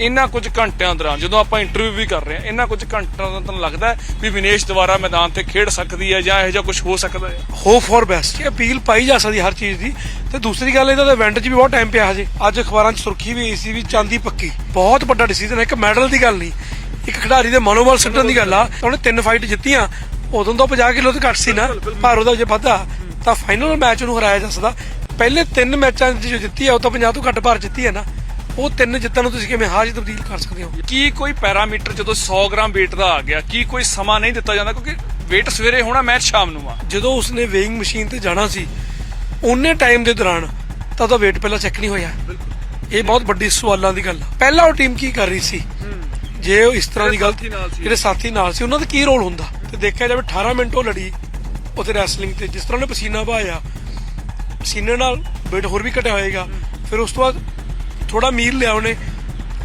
ਇਹਨਾਂ ਕੁਝ ਘੰਟਿਆਂ ਦੌਰਾਨ ਜਦੋਂ ਆਪਾਂ ਇੰਟਰਵਿਊ ਵੀ ਕਰ ਰਹੇ ਹਾਂ ਇਹਨਾਂ ਕੁਝ ਘੰਟਿਆਂ ਦਾ ਤੁਹਾਨੂੰ ਲੱਗਦਾ ਹੈ ਵੀ ਵਿਨੇਸ਼ ਦੁਬਾਰਾ ਮੈਦਾਨ ਤੇ ਖੇਡ ਸਕਦੀ ਹੈ ਜਾਂ ਇਹੋ ਜਿਹਾ ਕੁਝ ਹੋ ਸਕਦਾ ਹੈ? ਹੋਪ ਫॉर ਬੈਸਟ ਇਹ ਅਪੀਲ ਪਾਈ ਜਾ ਸਕਦੀ ਹਰ ਚੀਜ਼ ਦੀ। ਤੇ ਦੂਸਰੀ ਗੱਲ ਇਹਦਾ ਤਾਂ ਇਵੈਂਟ 'ਚ ਵੀ ਬਹੁਤ ਟਾਈਮ ਪਿਆ ਹਜੇ। ਅੱਜ ਅਖਬਾਰਾਂ 'ਚ ਸੁਰਖੀ ਵੀ ਸੀ ਵੀ ਚਾਂਦੀ ਪੱਕੀ। ਬਹੁਤ ਵੱਡਾ ਡਿਸੀਜਨ ਹੈ ਇੱਕ ਮੈਡਲ ਦੀ ਗੱਲ ਨਹੀਂ। ਇੱਕ ਖਿਡਾਰੀ ਦੇ ਮਨੋਬਲ ਸੁੱਟਣ ਦੀ ਗੱਲ ਆ। ਉਹਨੇ ਤਿੰਨ ਫਾਈਟ ਜਿੱਤੀਆਂ। ਉਦੋਂ ਤਾਂ 50 ਕਿਲੋ ਤੋਂ ਘੱਟ ਸੀ ਨਾ। ਪਰ ਉਹਦਾ ਜੇ ਵੱਧਾ ਤਾਂ ਫਾਈਨਲ ਮੈਚ ਉਹਨੂੰ ਹਰਾਇਆ ਜਾ ਸਕਦਾ। ਪਹਿਲੇ ਤਿੰਨ ਮੈਚਾਂ 'ਚ ਜੋ ਜਿੱਤੀ ਆ ਉਹ ਤਾਂ 50 ਤੋਂ ਘੱਟ ਭਾਰ ਜਿੱਤੀ ਹੈ ਨਾ। ਉਹ ਤਿੰਨ ਜਿੱਤਣ ਨੂੰ ਤੁਸੀਂ ਕਿਵੇਂ 'ਚ ਤਬਦੀਲ ਕਰ ਸਕਦੇ ਹੋ? ਕੀ ਕੋਈ ਪੈਰਾਮੀਟਰ ਜਦੋਂ 100 ਗ੍ਰਾਮ weight ਦਾ ਆ ਗਿਆ ਕੀ ਕੋਈ ਸਮਾਂ ਨਹੀਂ ਦਿੱਤਾ ਜਾਂਦਾ ਕਿਉਂਕਿ weight ਸਵੇਰੇ ਹੋਣਾ ਮੈਚ ਸ਼ਾਮ ਨੂੰ ਆ। ਜਦੋਂ ਉਸਨੇ ਵੇਇੰਗ ਮਸ਼ੀਨ ਤੇ ਜਾਣਾ ਸੀ ਉਹਨੇ ਟਾਈਮ ਦੇ ਦੌਰਾਨ ਤਾਂ ਉਹਦਾ weight ਪਹਿਲਾਂ ਚੈੱਕ ਨਹੀਂ ਹੋਇਆ। ਇਹ ਬਹੁਤ ਵੱਡੀ ਸਵਾਲਾਂ ਦੀ ਗੱਲ ਆ। ਪਹਿਲਾਂ ਉਹ ਟੀਮ ਕੀ ਕਰ ਰਹੀ ਸੀ? ਜੇ ਉਹ ਇਸ ਤਰ੍ਹਾਂ ਦੀ ਸੀ। ਜਿਹੜੇ ਸਾਥੀ ਨਾਲ ਸੀ ਉਹਨਾਂ ਦਾ ਕੀ ਰੋਲ ਹੁੰਦਾ? ਤੇ ਦੇਖਿਆ ਜਾਵੇ 18 ਮਿੰਟ ਉਹ ਲੜੀ ਉੱਥੇ ਰੈਸਲਿੰਗ ਤੇ ਜਿਸ ਤਰ੍ਹਾਂ ਉਹਨੇ ਪਸੀਨਾ ਬਹਾਇਆ ਪਸੀਨੇ ਨਾਲ weight ਹੋਰ ਵੀ ਘਟਿਆ ਹੋਏਗਾ। ਫਿਰ ਉਸ ਤੋਂ ਬਾਅਦ ਥੋੜਾ ਮੀਲ ਲਿਆ ਉਹਨੇ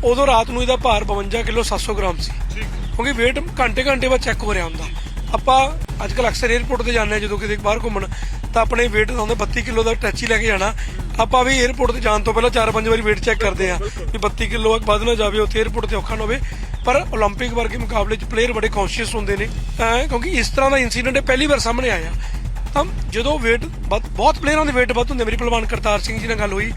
ਉਦੋਂ ਰਾਤ ਨੂੰ ਇਹਦਾ ਭਾਰ 52 ਕਿਲੋ 700 ਗ੍ਰਾਮ ਸੀ। ਕਿਉਂਕਿ weight ਘੰਟੇ ਘੰਟੇ ਬਾਅਦ ਚੈੱਕ ਹੋ ਰਿਹਾ ਹੁੰਦਾ। ਆਪਾਂ ਅੱਜ ਕੱਲ ਅਕਸਰ 에어ਪੋਰਟ ਤੇ ਜਾਂਦੇ ਆ ਜਦੋਂ ਕਿਤੇ ਬਾਹਰ ਘੁੰਮਣ ਤਾਂ ਆਪਣੇ weight ਦਾ ਹੁੰਦਾ 32 ਕਿਲੋ ਦਾ ਟੈਚੀ ਲੈ ਕੇ ਜਾਣਾ। ਆਪਾਂ ਵੀ 에어ਪੋਰਟ ਤੇ ਜਾਣ ਤੋਂ ਪਹਿਲਾਂ 4-5 ਵਾਰੀ weight ਚੈੱਕ ਕਰਦੇ ਆ ਵੀ 32 ਕਿਲੋ ਵੱਧ ਨਾ ਜਾਵੇ ਉੱਥੇ 에어ਪੋਰਟ ਤੇ ਔਖਾ ਨਾ ਹੋਵੇ। ਪਰ 올림픽 ਵਰਗੇ ਮੁਕਾਬਲੇ 'ਚ ਪਲੇਅਰ ਬੜੇ ਕੌਨਸ਼ੀਅਸ ਹੁੰਦੇ ਨੇ। ਕਿਉਂਕਿ ਇਸ ਤਰ੍ਹਾਂ ਦਾ ਇਨਸੀਡੈਂਟ ਪਹਿਲੀ ਵਾਰ ਸਾਹਮਣੇ ਆਇਆ। ਤਾਂ ਜਦੋਂ weight ਬਹੁਤ ਪਲੇਅਰਾਂ ਦੇ weight ਵੱਧ ਹੁੰਦੇ। ਮੇਰੀ ਪਹਿਲਵਾਨ ਕਰਤਾਰ ਸਿੰਘ ਜੀ ਨਾਲ ਗੱਲ ਹੋਈ।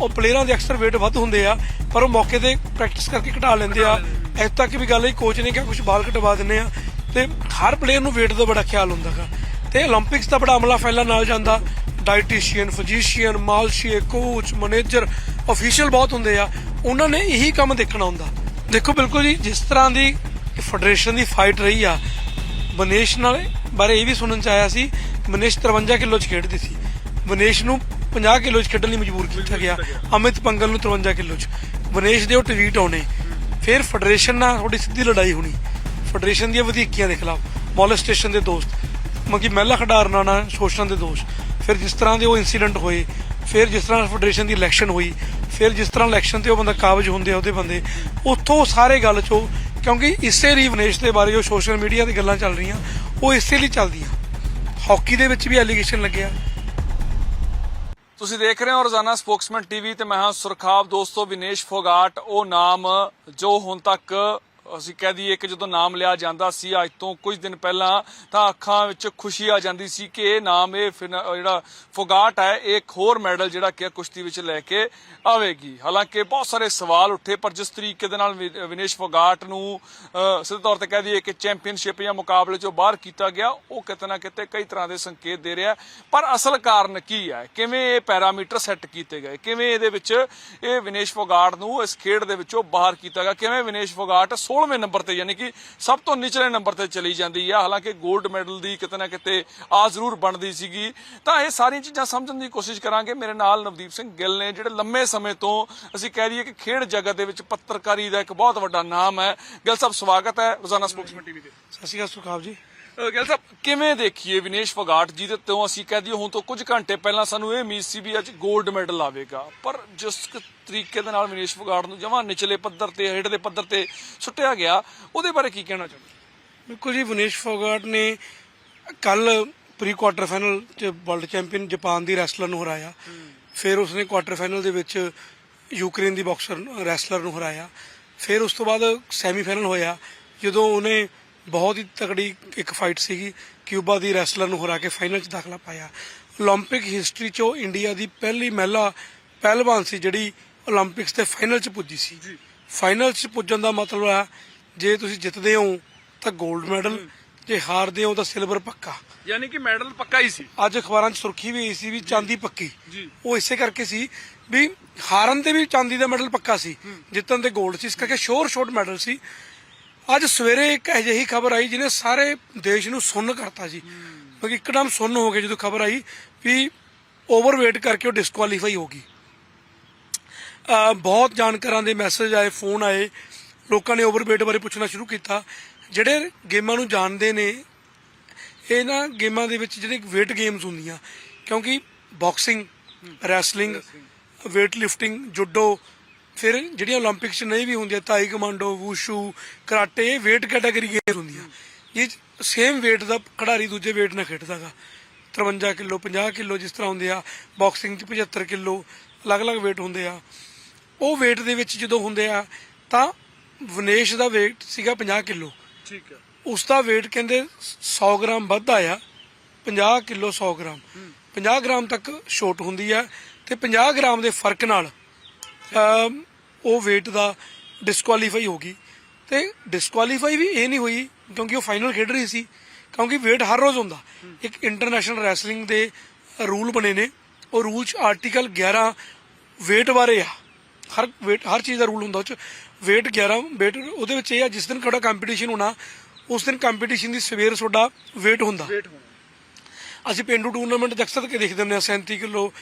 ਉਹ ਪਲੇਅਰਾਂ ਦੇ ਅਕਸਰ ਵੇਟ ਵੱਧ ਹੁੰਦੇ ਆ, ਪਰ ਉਹ ਮੌਕੇ ਤੇ ਪ੍ਰੈਕਟਿਸ ਕਰਕੇ ਘਟਾ ਲੈਂਦੇ ਆ। ਐ ਤੱਕ ਵੀ ਗੱਲ ਹੈ ਕੋਚ ਨੇ ਕਿਹਾ ਕੁਝ ਬਾਲ ਘਟਵਾ ਦਿੰਨੇ ਆ। ਤੇ ਹਰ ਪਲੇਅਰ ਨੂੰ ਵੇਟ ਦਾ ਬੜਾ ਖਿਆਲ ਹੁੰਦਾ ਹੁੰਦਾਗਾ ਤੇ 올림픽ਸ ਦਾ ਬੜਾ ਅਮਲਾ ਫੈਲਾ ਨਾਲ ਜਾਂਦਾ। ਡਾਈਟੀਸ਼ੀਅਨ ਫਿਜ਼ੀਸ਼ੀਅਨ ਮਾਲਸ਼ੀਏ ਕੋਚ ਮੈਨੇਜਰ ਅਫੀਸ਼ੀਅਲ ਬਹੁਤ ਹੁੰਦੇ ਆ। ਉਹਨਾਂ ਨੇ ਇਹੀ ਕੰਮ ਦੇਖਣਾ ਹੁੰਦਾ। ਦੇਖੋ ਬਿਲਕੁਲ ਜੀ, ਜਿਸ ਤਰ੍ਹਾਂ ਦੀ ਫੈਡਰੇਸ਼ਨ ਦੀ ਫਾਈਟ ਰਹੀ ਆ ਬਨੇਸ਼ ਨਾਲ ਬਾਰੇ ਇਹ ਵੀ ਸੁਣਨ ਚ ਆਇਆ ਸੀ, ਮਨੇਸ਼ 53 ਕਿਲੋ ਚ ਖੇਡਦੀ ਸੀ। ਬਨੇਸ਼ ਨੂੰ 50 ਕਿਲੋ ਚ ਖੇਡਣ ਲਈ ਮਜਬੂਰ ਕੀਤਾ ਗਿਆ। ਅਮਿਤ ਪੰਗਲ ਨੂੰ 53 ਕਿਲੋ ਚ। ਬਨੇਸ਼ ਦੇ ਉਹ ਟਵੀਟ ਆਉਣੇ। ਫਿਰ ਫੈਡਰੇਸ਼ਨ ਨਾਲ ਥੋੜੀ ਸਿੱਧੀ ਲੜਾਈ ਹੋਣੀ। ਫੈਡਰੇਸ਼ਨ ਦੀਆਂ ਵਧੀਕੀਆਂ ਦੇ ਖਿਲਾਫ ਮੋਲੈਸਟੇਸ਼ਨ ਦੇ ਦੋਸਤ। ਮਤਲਬ ਕਿ ਮਹਿਲਾ ਖਿਡਾਰਨਾ ਨਾਲ ਸ਼ੋਸ਼ਣ ਦੇ ਦੋਸ਼। ਫਿਰ ਜਿਸ ਤਰ੍ਹਾਂ ਦੇ ਉਹ ਇਨਸੀਡੈਂਟ ਹੋਏ, ਫਿਰ ਜਿਸ ਤਰ੍ਹਾਂ ਫੈਡਰੇਸ਼ਨ ਦੀ ਇਲੈਕਸ਼ਨ ਹੋਈ, ਫਿਰ ਜਿਸ ਤਰ੍ਹਾਂ ਇਲੈਕਸ਼ਨ ਤੇ ਉਹ ਬੰਦਾ ਕਾਬਜ ਹੁੰਦੇ ਆ ਉਹਦੇ ਬੰਦੇ, ਉੱਥੋਂ ਸਾਰੇ ਗੱਲ ਚੋਂ ਕਿਉਂਕਿ ਇਸੇ ਰੀਵਨੇਸ਼ ਦੇ ਬਾਰੇ ਜੋ ਸੋਸ਼ਲ ਮੀਡੀਆ ਤੇ ਗੱਲਾਂ ਚੱਲ ਰਹੀਆਂ, ਉਹ ਇਸੇ ਲਈ ਚੱਲਦੀਆਂ। ਹਾਕੀ ਦੇ ਵਿੱਚ ਵੀ ਐਲੀਗੇਸ਼ਨ ਲੱਗਿਆ। ਤੁਸੀਂ ਦੇਖ ਰਹੇ ਹੋ ਰੋਜ਼ਾਨਾ ਸਪੋਕਸਮੈਨ ਟੀਵੀ ਤੇ ਮੈਂ ਹਾਂ ਸੁਰਖਾਬ ਦੋਸਤੋ ਵਿਨੇਸ਼ ਫੋਗਾਟ। ਉਹ ਨਾਮ ਜੋ ਹੁਣ ਤੱਕ ਅਸੀਂ ਕਹਿ ਦਈਏ ਕਿ ਜਦੋਂ ਨਾਮ ਲਿਆ ਜਾਂਦਾ ਸੀ, ਅੱਜ ਤੋਂ ਕੁਝ ਦਿਨ ਪਹਿਲਾਂ ਤਾਂ ਅੱਖਾਂ ਵਿੱਚ ਖੁਸ਼ੀ ਆ ਜਾਂਦੀ ਸੀ ਕਿ ਇਹ ਨਾਮ, ਇਹ ਜਿਹੜਾ ਫੋਗਾਟ ਹੈ, ਇਹ ਇੱਕ ਹੋਰ ਮੈਡਲ ਜਿਹੜਾ ਕਿ ਕੁਸ਼ਤੀ ਵਿੱਚ ਲੈ ਕੇ ਆਵੇਗੀ। ਹਾਲਾਂਕਿ ਬਹੁਤ ਸਾਰੇ ਸਵਾਲ ਉੱਠੇ, ਪਰ ਜਿਸ ਤਰੀਕੇ ਦੇ ਨਾਲ ਵਿ- ਵਿਨੇਸ਼ ਫੋਗਾਟ ਨੂੰ ਸਿੱਧੇ ਤੌਰ ਤੇ ਕਹਿ ਦਈਏ ਕਿ ਚੈਂਪੀਅਨਸ਼ਿਪ ਜਾਂ ਮੁਕਾਬਲੇ ਚੋਂ ਬਾਹਰ ਕੀਤਾ ਗਿਆ, ਉਹ ਕਿਤੇ ਨਾ ਕਿਤੇ ਕਈ ਤਰ੍ਹਾਂ ਦੇ ਸੰਕੇਤ ਦੇ ਰਿਹਾ ਪਰ ਅਸਲ ਕਾਰਨ ਕੀ ਹੈ? ਕਿਵੇਂ ਇਹ ਪੈਰਾਮੀਟਰ ਸੈੱਟ ਕੀਤੇ ਗਏ? ਕਿਵੇਂ ਇਹਦੇ ਵਿੱਚ ਇਹ ਵਿਨੇਸ਼ ਫੋਗਾਟ ਨੂੰ ਇਸ ਖੇਡ ਦੇ ਵਿੱਚੋਂ ਬਾਹਰ ਕੀਤਾ ਗਿਆ? ਕਿਵੇਂ ਵਿਨੇਸ਼ ਫੋਗਾਟ 16ਵੇਂ ਨੰਬਰ ਤੇ, ਯਾਨੀ ਕਿ ਸਭ ਤੋਂ ਨਿਚਲੇ ਨੰਬਰ ਤੇ ਚਲੀ ਜਾਂਦੀ ਹੈ ਹਾਲਾਂਕਿ 골ਡ ਮੈਡਲ ਦੀ ਕਿਤੇ ਨਾ ਕਿਤੇ ਆ ਜ਼ਰੂਰ ਬਣਦੀ ਸੀਗੀ। ਤਾਂ ਇਹ ਸਾਰੀਆਂ ਚੀਜ਼ਾਂ ਸਮਝਣ ਦੀ ਕੋਸ਼ਿਸ਼ ਕਰਾਂਗੇ। ਮੇਰੇ ਨਾਲ ਨਵਦੀਪ ਸਿੰਘ ਗਿੱਲ ਨੇ, ਜਿਹੜੇ ਲੰਮੇ ਸਮੇਂ ਤੋਂ ਅਸੀਂ ਕਹਿ ਰਹੀਏ ਕਿ ਖੇਡ ਜਗਤ ਦੇ ਵਿੱਚ ਪੱਤਰਕਾਰੀ ਦਾ ਇੱਕ ਬਹੁਤ ਵੱਡਾ ਨਾਮ ਹੈ। ਗਿੱਲ ਸਾਹਿਬ, ਸਵਾਗਤ ਹੈ ਰੋਜ਼ਾਨਾ ਸਪੋਕਸਮੈਨ ਟੀਵੀ ਤੇ। ਸਤਿ ਸ਼੍ਰੀ ਅਕਾਲ ਸੁਖਾਬ ਜੀ। ਗਿੱਲ ਸਾਹਿਬ, ਕਿਵੇਂ ਦੇਖੀਏ ਵਿਨੇਸ਼ ਫੋਗਾਟ ਜੀ ਦੇ ਤੋਂ ਅਸੀਂ ਕਹਿ ਦਈਏ, ਹੁਣ ਤੋਂ ਕੁਝ ਘੰਟੇ ਪਹਿਲਾਂ ਸਾਨੂੰ ਇਹ ਉਮੀਦ ਸੀ ਵੀ ਅੱਜ 골ਡ ਮੈਡਲ ਆਵੇਗਾ। ਪਰ ਜਿਸ ਤਰੀਕੇ ਦੇ ਨਾਲ ਵਿਨੇਸ਼ ਫੋਗਾਟ ਨੂੰ ਜਮਾਂ ਨਿਚਲੇ ਪੱਧਰ ਤੇ, ਹੇਠ ਦੇ ਪੱਧਰ ਤੇ ਸੁੱਟਿਆ ਗਿਆ, ਉਹਦੇ ਬਾਰੇ ਕੀ ਕਹਿਣਾ ਚਾਹੁੰਦੇ ਬਿਲਕੁਲ ਜੀ, ਵਿਨੇਸ਼ ਫੋਗਾਟ ਨੇ ਕੱਲ ਪ੍ਰੀ ਕੁਆਟਰ ਫਾਈਨਲ ਚ ਵਰਲਡ ਚੈਂਪੀਅਨ ਜਾਪਾਨ ਦੀ ਰੈਸਲਰ ਨੂੰ ਹਰਾਇਆ। ਫਿਰ ਉਸਨੇ ਕੁਆਟਰ ਫਾਈਨਲ ਦੇ ਵਿੱਚ ਯੂਕਰੇਨ ਦੀ ਬਾਕਸਰ ਰੈਸਲਰ ਨੂੰ ਹਰਾਇਆ। ਫਿਰ ਉਸ ਤੋਂ ਬਾਅਦ ਸੈਮੀ ਫਾਈਨਲ ਹੋਇਆ, ਜਦੋਂ ਉਹਨੇ ਬਹੁਤ ਹੀ ਤਕੜੀ ਇੱਕ ਫਾਈਟ ਸੀਗੀ ਕਿਊਬਾ ਦੀ ਰੈਸਲਰ ਨੂੰ ਹਰਾ ਕੇ ਫਾਈਨਲ 'ਚ ਦਾਖਲਾ ਪਾਇਆ। 올림픽 ਹਿਸਟਰੀ 'ਚੋਂ ਇੰਡੀਆ ਦੀ ਪਹਿਲੀ ਮਹਿਲਾ ਪਹਿਲਵਾਨ ਸੀ ਜਿਹੜੀ 올림픽ਸ ਦੇ ਫਾਈਨਲ 'ਚ ਪੁੱਜੀ ਸੀ। ਫਾਈਨਲ 'ਚ ਪੁੱਜਣ ਦਾ ਮਤਲਬ ਆ ਜੇ ਤੁਸੀਂ ਜਿੱਤਦੇ ਹੋ ਤਾਂ 골ਡ ਮੈਡਲ ਜੇ ਹਾਰਦੇ ਹੋ ਤਾਂ ਸਿਲਵਰ ਪੱਕਾ। ਯਾਨੀ ਕਿ ਮੈਡਲ ਪੱਕਾ ਹੀ ਸੀ। ਅੱਜ ਅਖਬਾਰਾਂ 'ਚ ਸੁਰਖੀ ਵੀ ਸੀ ਵੀ ਚਾਂਦੀ ਪੱਕੀ। ਉਹ ਇਸੇ ਕਰਕੇ ਸੀ ਵੀ ਹਾਰਨ ਤੇ ਵੀ ਚਾਂਦੀ ਦਾ ਮੈਡਲ ਪੱਕਾ ਸੀ ਜਿੱਤਣ ਤੇ 골ਡ ਸੀ। ਇਸ ਕਰਕੇ ਸ਼ੋਰ ਸ਼ੋਟ ਮੈਡਲ ਸੀ। ਅੱਜ ਸਵੇਰੇ ਇੱਕ ਅਜਿਹੀ ਖਬਰ ਆਈ ਜਿਹਨੇ ਸਾਰੇ ਦੇਸ਼ ਨੂੰ ਸੁੰਨ ਕਰਤਾ ਜੀ। ਕਿਉਂਕਿ ਇੱਕਦਮ ਸੁੰਨ ਹੋ ਗਏ ਜਦੋਂ ਖਬਰ ਆਈ ਵੀ ਓਵਰਵੇਟ ਕਰਕੇ ਉਹ ਡਿਸਕੁਆਲੀਫਾਈ ਹੋ ਗਈ। ਬਹੁਤ ਜਾਣਕਾਰਾਂ ਦੇ ਮੈਸੇਜ ਆਏ ਫੋਨ ਆਏ। ਲੋਕਾਂ ਨੇ ਓਵਰਵੇਟ ਬਾਰੇ ਪੁੱਛਣਾ ਸ਼ੁਰੂ ਕੀਤਾ। ਜਿਹੜੇ ਗੇਮਾਂ ਨੂੰ ਜਾਣਦੇ ਨੇ, ਇਹ ਨਾ ਗੇਮਾਂ ਦੇ ਵਿੱਚ ਜਿਹੜੇ ਵੇਟ ਗੇਮਸ ਹੁੰਦੀਆਂ, ਕਿਉਂਕਿ boxing wrestling weightlifting judo ਫਿਰ ਜਿਹੜੀਆਂ 올림픽ਸ 'ਚ ਨਹੀਂ ਵੀ ਹੁੰਦੀਆਂ ਤਾਈ ਕਮਾਂਡੋ ਵੂਸ਼ੂ ਕਰਾਟੇ ਇਹ weight ਕੈਟਾਗਰੀ ਗੇਮਸ ਹੁੰਦੀਆਂ। ਜੇ ਸੇਮ weight ਦਾ ਖਿਡਾਰੀ ਦੂਜੇ weight ਨਾਲ ਖੇਡਦਾਗਾ। 53 ਕਿਲੋ 50 ਕਿਲੋ ਜਿਸ ਤਰ੍ਹਾਂ ਹੁੰਦੇ ਆ ਬਾਕਸਿੰਗ 'ਚ 75 ਕਿਲੋ ਅਲੱਗ-ਅਲੱਗ weight ਹੁੰਦੇ ਆ। ਉਹ weight ਦੇ ਵਿੱਚ ਜਦੋਂ ਹੁੰਦੇ ਆ ਤਾਂ ਵਨੇਸ਼ ਦਾ weight ਸੀਗਾ 50 ਕਿਲੋ। ਠੀਕ ਹੈ ਉਸ ਦਾ weight ਕਹਿੰਦੇ 100 ਗ੍ਰਾਮ ਵੱਧ ਆਇਆ 50 ਕਿਲੋ 100 ਗ੍ਰਾਮ। 50 ਗ੍ਰਾਮ ਤੱਕ ਛੋਟ ਹੁੰਦੀ ਆ ਤੇ 50 ਗ੍ਰਾਮ ਦੇ ਫ਼ਰਕ ਨਾਲ ਉਹ weight ਦਾ ਡਿਸਕੁਆਲੀਫਾਈ ਹੋ ਗਈ। ਤੇ ਡਿਸਕੁਆਲੀਫਾਈ ਵੀ ਇਹ ਨਹੀਂ ਹੋਈ ਕਿਉਂਕਿ ਉਹ ਫਾਈਨਲ ਖੇਡ ਰਹੀ ਸੀ, ਕਿਉਂਕਿ weight ਹਰ ਰੋਜ਼ ਹੁੰਦਾ। ਇੱਕ ਇੰਟਰਨੈਸ਼ਨਲ ਰੈਸਲਿੰਗ ਦੇ ਰੂਲ ਬਣੇ ਨੇ। ਉਹ ਰੂਲ ਚ ਆਰਟੀਕਲ 11 weight ਬਾਰੇ ਆ। ਹਰ weight, ਹਰ ਚੀਜ਼ ਦਾ ਰੂਲ ਹੁੰਦਾ ਉਹ ਚ। weight 11 weight ਉਹਦੇ ਵਿੱਚ ਇਹ ਆ, ਜਿਸ ਦਿਨ ਤੁਹਾਡਾ ਕੰਪੀਟੀਸ਼ਨ ਹੋਣਾ, ਉਸ ਦਿਨ ਕੰਪੀਟੀਸ਼ਨ ਦੀ ਸਵੇਰ ਤੁਹਾਡਾ weight ਹੁੰਦਾ। ਵੇਟ ਹੋਣਾ। ਅਸੀਂ ਪਿੰਡੂ ਟੂਰਨਾਮੈਂਟ ਅਕਸਰ ਕੇ ਦੇਖਦੇ ਹੁੰਦੇ ਆ 37 ਕਿਲੋ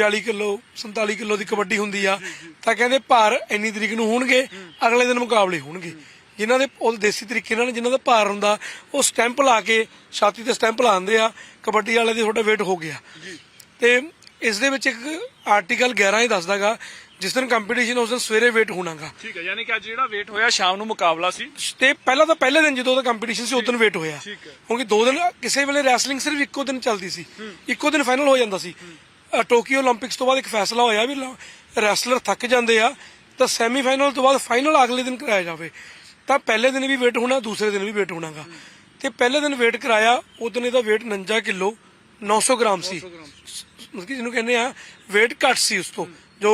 42 ਕਿਲੋ 47 ਕਿਲੋ ਦੀ ਕਬੱਡੀ ਹੁੰਦੀ ਆ। ਤਾਂ ਕਹਿੰਦੇ ਭਾਰ ਇੰਨੀ ਤਰੀਕ ਨੂੰ ਹੋਣਗੇ ਅਗਲੇ ਦਿਨ ਮੁਕਾਬਲੇ ਹੋਣਗੇ। ਜਿਨ੍ਹਾਂ ਦੇ ਉਹ ਦੇਸੀ ਤਰੀਕੇ ਨਾਲ ਜਿਨ੍ਹਾਂ ਦਾ ਭਾਰ ਹੁੰਦਾ ਉਹ ਸਟੈਂਪ ਲਾ ਕੇ ਛਾਤੀ ਤੇ ਸਟੈਂਪ ਲਾਉਂਦੇ ਆ ਕਬੱਡੀ ਵਾਲੇ ਦੀ ਤੁਹਾਡਾ weight ਹੋ ਗਿਆ। ਤੇ ਇਸ ਦੇ ਵਿੱਚ ਇੱਕ ਆਰਟੀਕਲ 11 ਇਹ ਦੱਸਦਾਗਾ ਜਿਸ ਦਿਨ ਕੰਪੀਟੀਸ਼ਨ ਉਸ ਦਿਨ ਸਵੇਰੇ ਵੇਟ ਹੋਣਾਗਾ। ਠੀਕ ਹੈ ਯਾਨੀ ਕਿ ਅੱਜ ਜਿਹੜਾ ਵੇਟ ਹੋਇਆ ਸ਼ਾਮ ਨੂੰ ਮੁਕਾਬਲਾ ਸੀ। ਤੇ ਪਹਿਲਾਂ ਤਾਂ ਪਹਿਲੇ ਦਿਨ ਜਦੋਂ ਦਾ ਕੰਪੀਟੀਸ਼ਨ ਸੀ ਉਸ ਦਿਨ ਵੇਟ ਹੋਇਆ। ਕਿਉਂਕਿ ਦੋ ਦਿਨ ਕਿਸੇ ਵੇਲੇ ਰੈਸਲਿੰਗ ਸਿਰਫ ਇੱਕੋ ਦਿਨ ਚੱਲਦੀ ਸੀ। ਇੱਕੋ ਦਿਨ ਫਾਈਨਲ ਹੋ ਜਾਂਦਾ ਸੀ। ਟੋਕੀਓ 올림픽ਸ ਤੋਂ ਬਾਅਦ ਇੱਕ ਫੈਸਲਾ ਹੋਇਆ ਵੀ ਰੈਸਲਰ ਥੱਕ ਜਾਂਦੇ ਆ ਤਾਂ ਸੈਮੀਫਾਈਨਲ ਤੋਂ ਬਾਅਦ ਫਾਈਨਲ ਅਗਲੇ ਦਿਨ ਕਰਾਇਆ ਜਾਵੇ। ਤਾਂ ਪਹਿਲੇ ਦਿਨ ਵੀ ਵੇਟ ਹੋਣਾ ਦੂਸਰੇ ਦਿਨ ਵੀ ਵੇਟ ਹੋਣਾਗਾ। ਤੇ ਪਹਿਲੇ ਦਿਨ ਵੇਟ ਕਰਾਇਆ ਦਿਨ ਇਹਦਾ ਵੇਟ 49 ਕਿਲੋ 900 ਗ੍ਰਾਮ ਸੀ। ਮਤਲਬ ਕਿ ਜਿਹਨੂੰ ਕਹਿੰਦੇ ਆ, weight ਘੱਟ ਸੀ ਉਸ ਤੋਂ, ਜੋ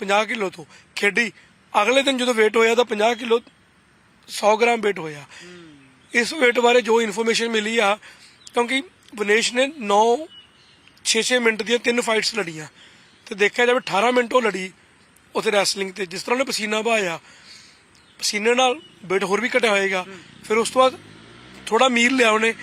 50 ਕਿਲੋ ਤੋਂ ਖੇਡੀ। ਅਗਲੇ ਦਿਨ ਜਦੋਂ weight ਹੋਇਆ ਤਾਂ 50 ਕਿਲੋ 100 ਗ੍ਰਾਮ weight ਹੋਇਆ। ਇਸ weight ਬਾਰੇ ਜੋ ਇਨਫੋਰਮੇਸ਼ਨ ਮਿਲੀ ਆ, ਕਿਉਂਕਿ ਵਿਨੇਸ਼ ਨੇ 9 6-6 ਮਿੰਟ ਦੀਆਂ ਤਿੰਨ ਫਾਈਟਸ ਲੜੀਆਂ। ਤੇ ਦੇਖਿਆ ਜਾਵੇ 18 ਮਿੰਟ ਉਹ ਲੜੀ ਉਥੇ ਰੈਸਲਿੰਗ ਤੇ, ਜਿਸ ਤਰ੍ਹਾਂ ਉਹਨੇ ਪਸੀਨਾ ਬਹਾਇਆ ਪਸੀਨੇ ਨਾਲ weight ਹੋਰ ਵੀ ਘਟਿਆ ਹੋਏਗਾ। ਫਿਰ ਉਸ ਤੋਂ ਬਾਅਦ ਥੋੜਾ ਮੀਲ ਲਿਆ ਉਹਨੇ।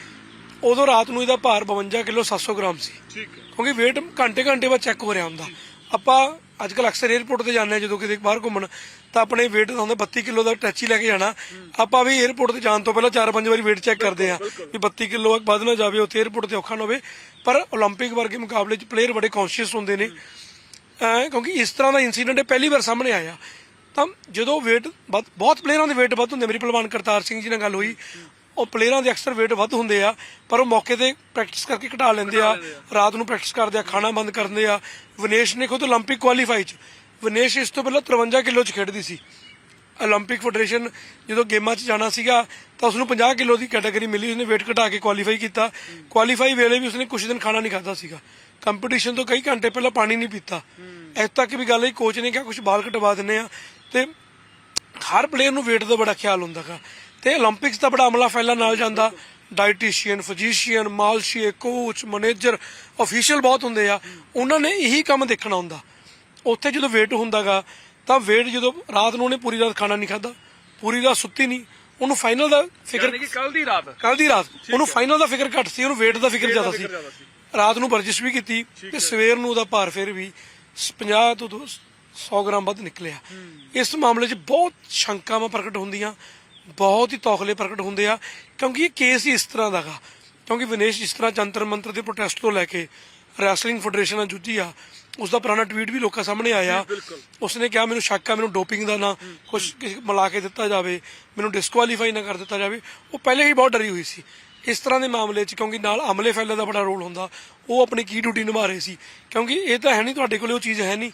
ਉਦੋਂ ਰਾਤ ਨੂੰ ਇਹਦਾ ਭਾਰ 52 ਕਿਲੋ 700 ਗ੍ਰਾਮ ਸੀ। ਕਿਉਂਕਿ weight ਘੰਟੇ ਘੰਟੇ ਬਾਅਦ ਚੈੱਕ ਹੋ ਰਿਹਾ ਹੁੰਦਾ। ਆਪਾਂ ਅੱਜ ਕੱਲ ਅਕਸਰ 에어ਪੋਰਟ ਤੇ ਜਾਂਦੇ ਆ ਜਦੋਂ ਕਿਤੇ ਬਾਹਰ ਘੁੰਮਣ ਤਾਂ ਆਪਣੇ weight ਦਾ ਹੁੰਦਾ 32 ਕਿਲੋ ਦਾ ਟੈਚੀ ਲੈ ਕੇ ਜਾਣਾ। ਆਪਾਂ ਵੀ 에어ਪੋਰਟ ਤੇ ਜਾਣ ਤੋਂ ਪਹਿਲਾਂ 4-5 ਵਾਰੀ weight ਚੈੱਕ ਕਰਦੇ ਆ ਵੀ 32 ਕਿਲੋ ਵੱਧ ਨਾ ਜਾਵੇ ਉੱਥੇ 에어ਪੋਰਟ ਤੇ ਔਖਾ ਨਾ ਹੋਵੇ। ਪਰ 올림픽 ਵਰਗੇ ਮੁਕਾਬਲੇ 'ਚ ਪਲੇਅਰ ਬੜੇ ਕੌਨਸ਼ੀਅਸ ਹੁੰਦੇ ਨੇ। ਕਿਉਂਕਿ ਇਸ ਤਰ੍ਹਾਂ ਦਾ ਇਨਸੀਡੈਂਟ ਪਹਿਲੀ ਵਾਰ ਸਾਹਮਣੇ ਆਇਆ। ਤਾਂ ਜਦੋਂ weight ਬਹੁਤ ਪਲੇਅਰਾਂ ਦੇ weight ਵੱਧ ਹੁੰਦੇ ਮੇਰੀ ਪਹਿਲਵਾਨ ਕਰਤਾਰ ਸਿੰਘ ਜੀ ਨਾਲ ਗੱਲ ਹੋਈ। ਉਹ ਪਲੇਅਰਾਂ ਦੇ ਅਕਸਰ weight ਵੱਧ ਹੁੰਦੇ ਆ ਪਰ ਉਹ ਮੌਕੇ ਤੇ ਪ੍ਰੈਕਟਿਸ ਕਰਕੇ ਘਟਾ ਲੈਂਦੇ ਆ ਰਾਤ ਨੂੰ ਪ੍ਰੈਕਟਿਸ ਕਰਦੇ ਆ ਖਾਣਾ ਬੰਦ ਕਰਦੇ ਆ ਵਿਨੇਸ਼ ਨੇ ਖੁਦ 올림픽 ਕੁਆਲੀਫਾਈ ਚ ਵਿਨੇਸ਼ ਇਸ ਤੋਂ ਪਹਿਲਾਂ 53 ਕਿਲੋ ਚ ਖੇਡਦੀ ਸੀ 올림픽 ਫੈਡਰੇਸ਼ਨ ਜਦੋਂ ਗੇਮਾਂ 'ਚ ਜਾਣਾ ਸੀਗਾ ਤਾਂ ਉਸ ਨੂੰ 50 ਕਿਲੋ ਦੀ ਕੈਟਾਗਰੀ ਮਿਲੀ ਉਸਨੇ weight ਘਟਾ ਕੇ ਕੁਆਲੀਫਾਈ ਕੀਤਾ ਕੁਆਲੀਫਾਈ ਵੇਲੇ ਵੀ ਉਸਨੇ ਕੁਝ ਦਿਨ ਖਾਣਾ ਨਹੀਂ ਖਾਦਾ ਸੀਗਾ ਕੰਪੀਟੀਸ਼ਨ ਤੋਂ ਕਈ ਘੰਟੇ ਪਹਿਲਾਂ ਪਾਣੀ ਨਹੀਂ ਪੀਤਾ ਇੱਥੇ ਤੱਕ ਵੀ ਗੱਲ ਹੈ ਕੋਚ ਨੇ ਕਿਹਾ ਕੁਝ ਬਾਲ ਕਟਵਾ ਦਿੰਨੇ ਆ ਤੇ ਹਰ ਪਲੇਅਰ ਨੂੰ weight ਦਾ ਬੜਾ ਖਿਆਲ ਹੁੰਦਾਗਾ ਤੇ 올림픽ਸ ਦਾ ਬੜਾ ਅਮਲਾ ਫੈਲਾ ਨਾਲ ਜਾਂਦਾ। ਡਾਈਟੀਸ਼ੀਅਨ ਫਿਜ਼ੀਸ਼ੀਅਨ ਮਾਲਸ਼ੀਏ ਕੋਚ ਮੈਨੇਜਰ ਅਫੀਸ਼ੀਅਲ ਬਹੁਤ ਹੁੰਦੇ ਆ। ਉਹਨਾਂ ਨੇ ਇਹੀ ਕੰਮ ਦੇਖਣਾ ਹੁੰਦਾ। ਉੱਥੇ ਜਦੋਂ ਵੇਟ ਹੁੰਦਾਗਾ ਤਾਂ ਵੇਟ ਜਦੋਂ ਰਾਤ ਨੂੰ ਉਹਨੇ ਪੂਰੀ ਰਾਤ ਖਾਣਾ ਨਹੀਂ ਖਾਦਾ ਪੂਰੀ ਰਾਤ ਸੁੱਤੀ ਨਹੀਂ ਉਹਨੂੰ ਫਾਈਨਲ ਦਾ ਫਿਕਰ ਕਿ ਕੱਲ ਦੀ ਰਾਤ। ਕੱਲ ਦੀ ਰਾਤ ਉਹਨੂੰ ਫਾਈਨਲ ਦਾ ਫਿਕਰ ਘੱਟ ਸੀ ਉਹਨੂੰ weight ਦਾ ਫਿਕਰ ਜ਼ਿਆਦਾ ਸੀ। ਰਾਤ ਨੂੰ ਵਰਜਿਸ਼ ਵੀ ਕੀਤੀ ਤੇ ਸਵੇਰ ਨੂੰ ਉਹਦਾ ਭਾਰ ਫਿਰ ਵੀ 50 ਤੋਂ 100 ਗ੍ਰਾਮ ਵੱਧ ਨਿਕਲਿਆ। ਇਸ ਮਾਮਲੇ 'ਚ ਬਹੁਤ ਸ਼ੰਕਾਵਾਂ ਪ੍ਰਗਟ ਹੁੰਦੀਆਂ। ਬਹੁਤ ਹੀ ਤੌਖਲੇ ਪ੍ਰਗਟ ਹੁੰਦੇ ਆ ਕਿਉਂਕਿ ਇਹ ਕੇਸ ਹੀ ਇਸ ਤਰ੍ਹਾਂ ਦਾਗਾ ਕਿਉਂਕਿ ਵਿਨੇਸ਼ ਇਸ ਤਰ੍ਹਾਂ ਜੰਤਰ ਮੰਤਰ ਦੇ ਪ੍ਰੋਟੈਸਟ ਤੋਂ ਲੈ ਕੇ ਰੈਸਲਿੰਗ ਫੈਡਰੇਸ਼ਨ ਨਾਲ ਜੁੱਝੀ ਆ ਉਸ ਦਾ ਪੁਰਾਣਾ ਟਵੀਟ ਵੀ ਲੋਕਾਂ ਸਾਹਮਣੇ ਆਇਆ। ਉਸਨੇ ਕਿਹਾ ਮੈਨੂੰ ਸ਼ੱਕ ਆ ਮੈਨੂੰ ਡੋਪਿੰਗ ਦਾ ਨਾ ਕੁਝ ਮਿਲਾ ਕੇ ਦਿੱਤਾ ਜਾਵੇ ਮੈਨੂੰ ਡਿਸਕੁਆਲੀਫਾਈ ਨਾ ਕਰ ਦਿੱਤਾ ਜਾਵੇ। ਉਹ ਪਹਿਲੇ ਹੀ ਬਹੁਤ ਡਰੀ ਹੋਈ ਸੀ। ਇਸ ਤਰ੍ਹਾਂ ਦੇ ਮਾਮਲੇ 'ਚ ਕਿਉਂਕਿ ਨਾਲ ਅਮਲੇ ਫੈਲੇ ਦਾ ਬੜਾ ਰੋਲ ਹੁੰਦਾ ਉਹ ਆਪਣੀ ਕੀ ਡਿਊਟੀ ਨਿਭਾ ਰਹੇ ਸੀ। ਕਿਉਂਕਿ ਇਹ ਤਾਂ ਹੈ ਨਹੀਂ ਤੁਹਾਡੇ ਕੋਲੇ ਉਹ ਚੀਜ਼ ਹੈ ਨਹੀਂ।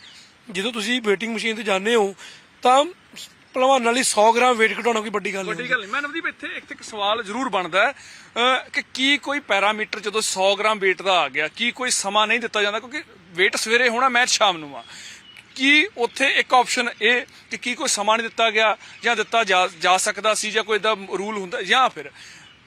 ਜਦੋਂ ਤੁਸੀਂ ਵੇਟਿੰਗ ਮਸ਼ੀਨ ਤੇ ਜਾਂਦੇ ਹੋ ਤਾਂ ਭਲਵਾਨ ਲਈ 100 ਗ੍ਰਾਮ weight ਘਟਾਉਣਾ ਕੋਈ ਵੱਡੀ ਗੱਲ ਨਹੀਂ। ਵੱਡੀ ਗੱਲ ਨਹੀਂ। ਮੈਂ ਨਵਦੀਪ ਇੱਥੇ ਇੱਕ ਇੱਕ ਸਵਾਲ ਜ਼ਰੂਰ ਬਣਦਾ ਹੈ ਅਹ, ਕਿ ਕੀ ਕੋਈ ਪੈਰਾਮੀਟਰ ਜਦੋਂ 100 ਗ੍ਰਾਮ weight ਦਾ ਆ ਗਿਆ ਕੀ ਕੋਈ ਸਮਾਂ ਨਹੀਂ ਦਿੱਤਾ ਜਾਂਦਾ? ਕਿਉਂਕਿ weight ਸਵੇਰੇ ਹੋਣਾ ਮੈਚ ਸ਼ਾਮ ਨੂੰ ਆ। ਕੀ ਉੱਥੇ ਇੱਕ ਆਪਸ਼ਨ ਇਹ ਕਿ ਕੀ ਕੋਈ ਸਮਾਂ ਨਹੀਂ ਦਿੱਤਾ ਗਿਆ ਜਾਂ ਦਿੱਤਾ ਜਾ ਜਾ ਸਕਦਾ ਸੀ ਜਾਂ ਕੋਈ ਦਾ ਰੂਲ ਹੁੰਦਾ? ਜਾਂ ਫਿਰ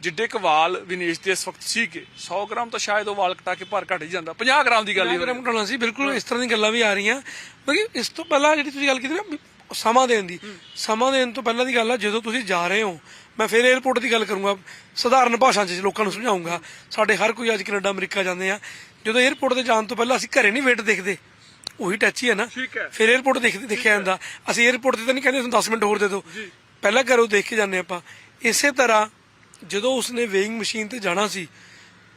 ਜਿੱਡੇ ਕੁ ਵਾਲ ਵਿਨੇਸ਼ ਦੇ ਇਸ ਵਕਤ ਸੀ ਕਿ 100 ਗ੍ਰਾਮ ਤਾਂ ਸ਼ਾਇਦ ਉਹ ਵਾਲ ਕਟਾ ਕੇ ਭਾਰ ਘਟ ਹੀ ਜਾਂਦਾ। 50 ਗ੍ਰਾਮ ਦੀ ਗੱਲ ਹੀ ਹੋ ਰਹੀ ਗ੍ਰਾਮ ਘਟਾਉਣਾ ਸੀ ਬਿਲਕੁਲ ਇਸ ਤਰ੍ਹਾਂ ਦੀਆਂ ਗੱਲਾਂ ਵੀ ਆ ਰਹੀਆਂ। ਕਿਉਂਕਿ ਇਸ ਤੋਂ ਪਹਿਲਾਂ ਜਿਹੜੀ ਤੁਸੀਂ ਗੱਲ ਕੀਤੀ ਨਾ ਸਮਾਂ ਦੇਣ ਦੀ। ਸਮਾਂ ਦੇਣ ਤੋਂ ਪਹਿਲਾਂ ਦੀ ਗੱਲ ਆ ਜਦੋਂ ਤੁਸੀਂ ਜਾ ਰਹੇ ਹੋ ਮੈਂ ਫਿਰ 에어ਪੋਰਟ ਦੀ ਗੱਲ ਕਰੂੰਗਾ। ਸਧਾਰਨ ਭਾਸ਼ਾ 'ਚ ਲੋਕਾਂ ਨੂੰ ਸਮਝਾਉਂਗਾ। ਸਾਡੇ ਹਰ ਕੋਈ ਅੱਜ ਕੈਨੇਡਾ ਅਮਰੀਕਾ ਜਾਂਦੇ ਆ। ਜਦੋਂ 에어ਪੋਰਟ ਤੇ ਜਾਣ ਤੋਂ ਪਹਿਲਾਂ ਅਸੀਂ ਘਰੇ ਨਹੀਂ ਵੇਟ ਦੇਖਦੇ। ਉਹੀ ਟੱਚ ਹੀ ਹੈ ਨਾ। ਫਿਰ 에어ਪੋਰਟ ਦੇਖਦੇ ਦੇਖਿਆ ਜਾਂਦਾ। ਅਸੀਂ 에어ਪੋਰਟ ਤੇ ਤਾਂ ਨਹੀਂ ਕਹਿੰਦੇ ਤੁਹਾਨੂੰ 10 ਮਿੰਟ ਹੋਰ ਦੇ ਦਿਓ। ਪਹਿਲਾਂ ਘਰੋਂ ਦੇਖ ਕੇ ਜਾਂਦੇ ਆਪਾਂ। ਇਸੇ ਤਰ੍ਹਾਂ ਜਦੋਂ ਉਸਨੇ ਵੇਇੰਗ ਮਸ਼ੀਨ ਤੇ ਜਾਣਾ ਸੀ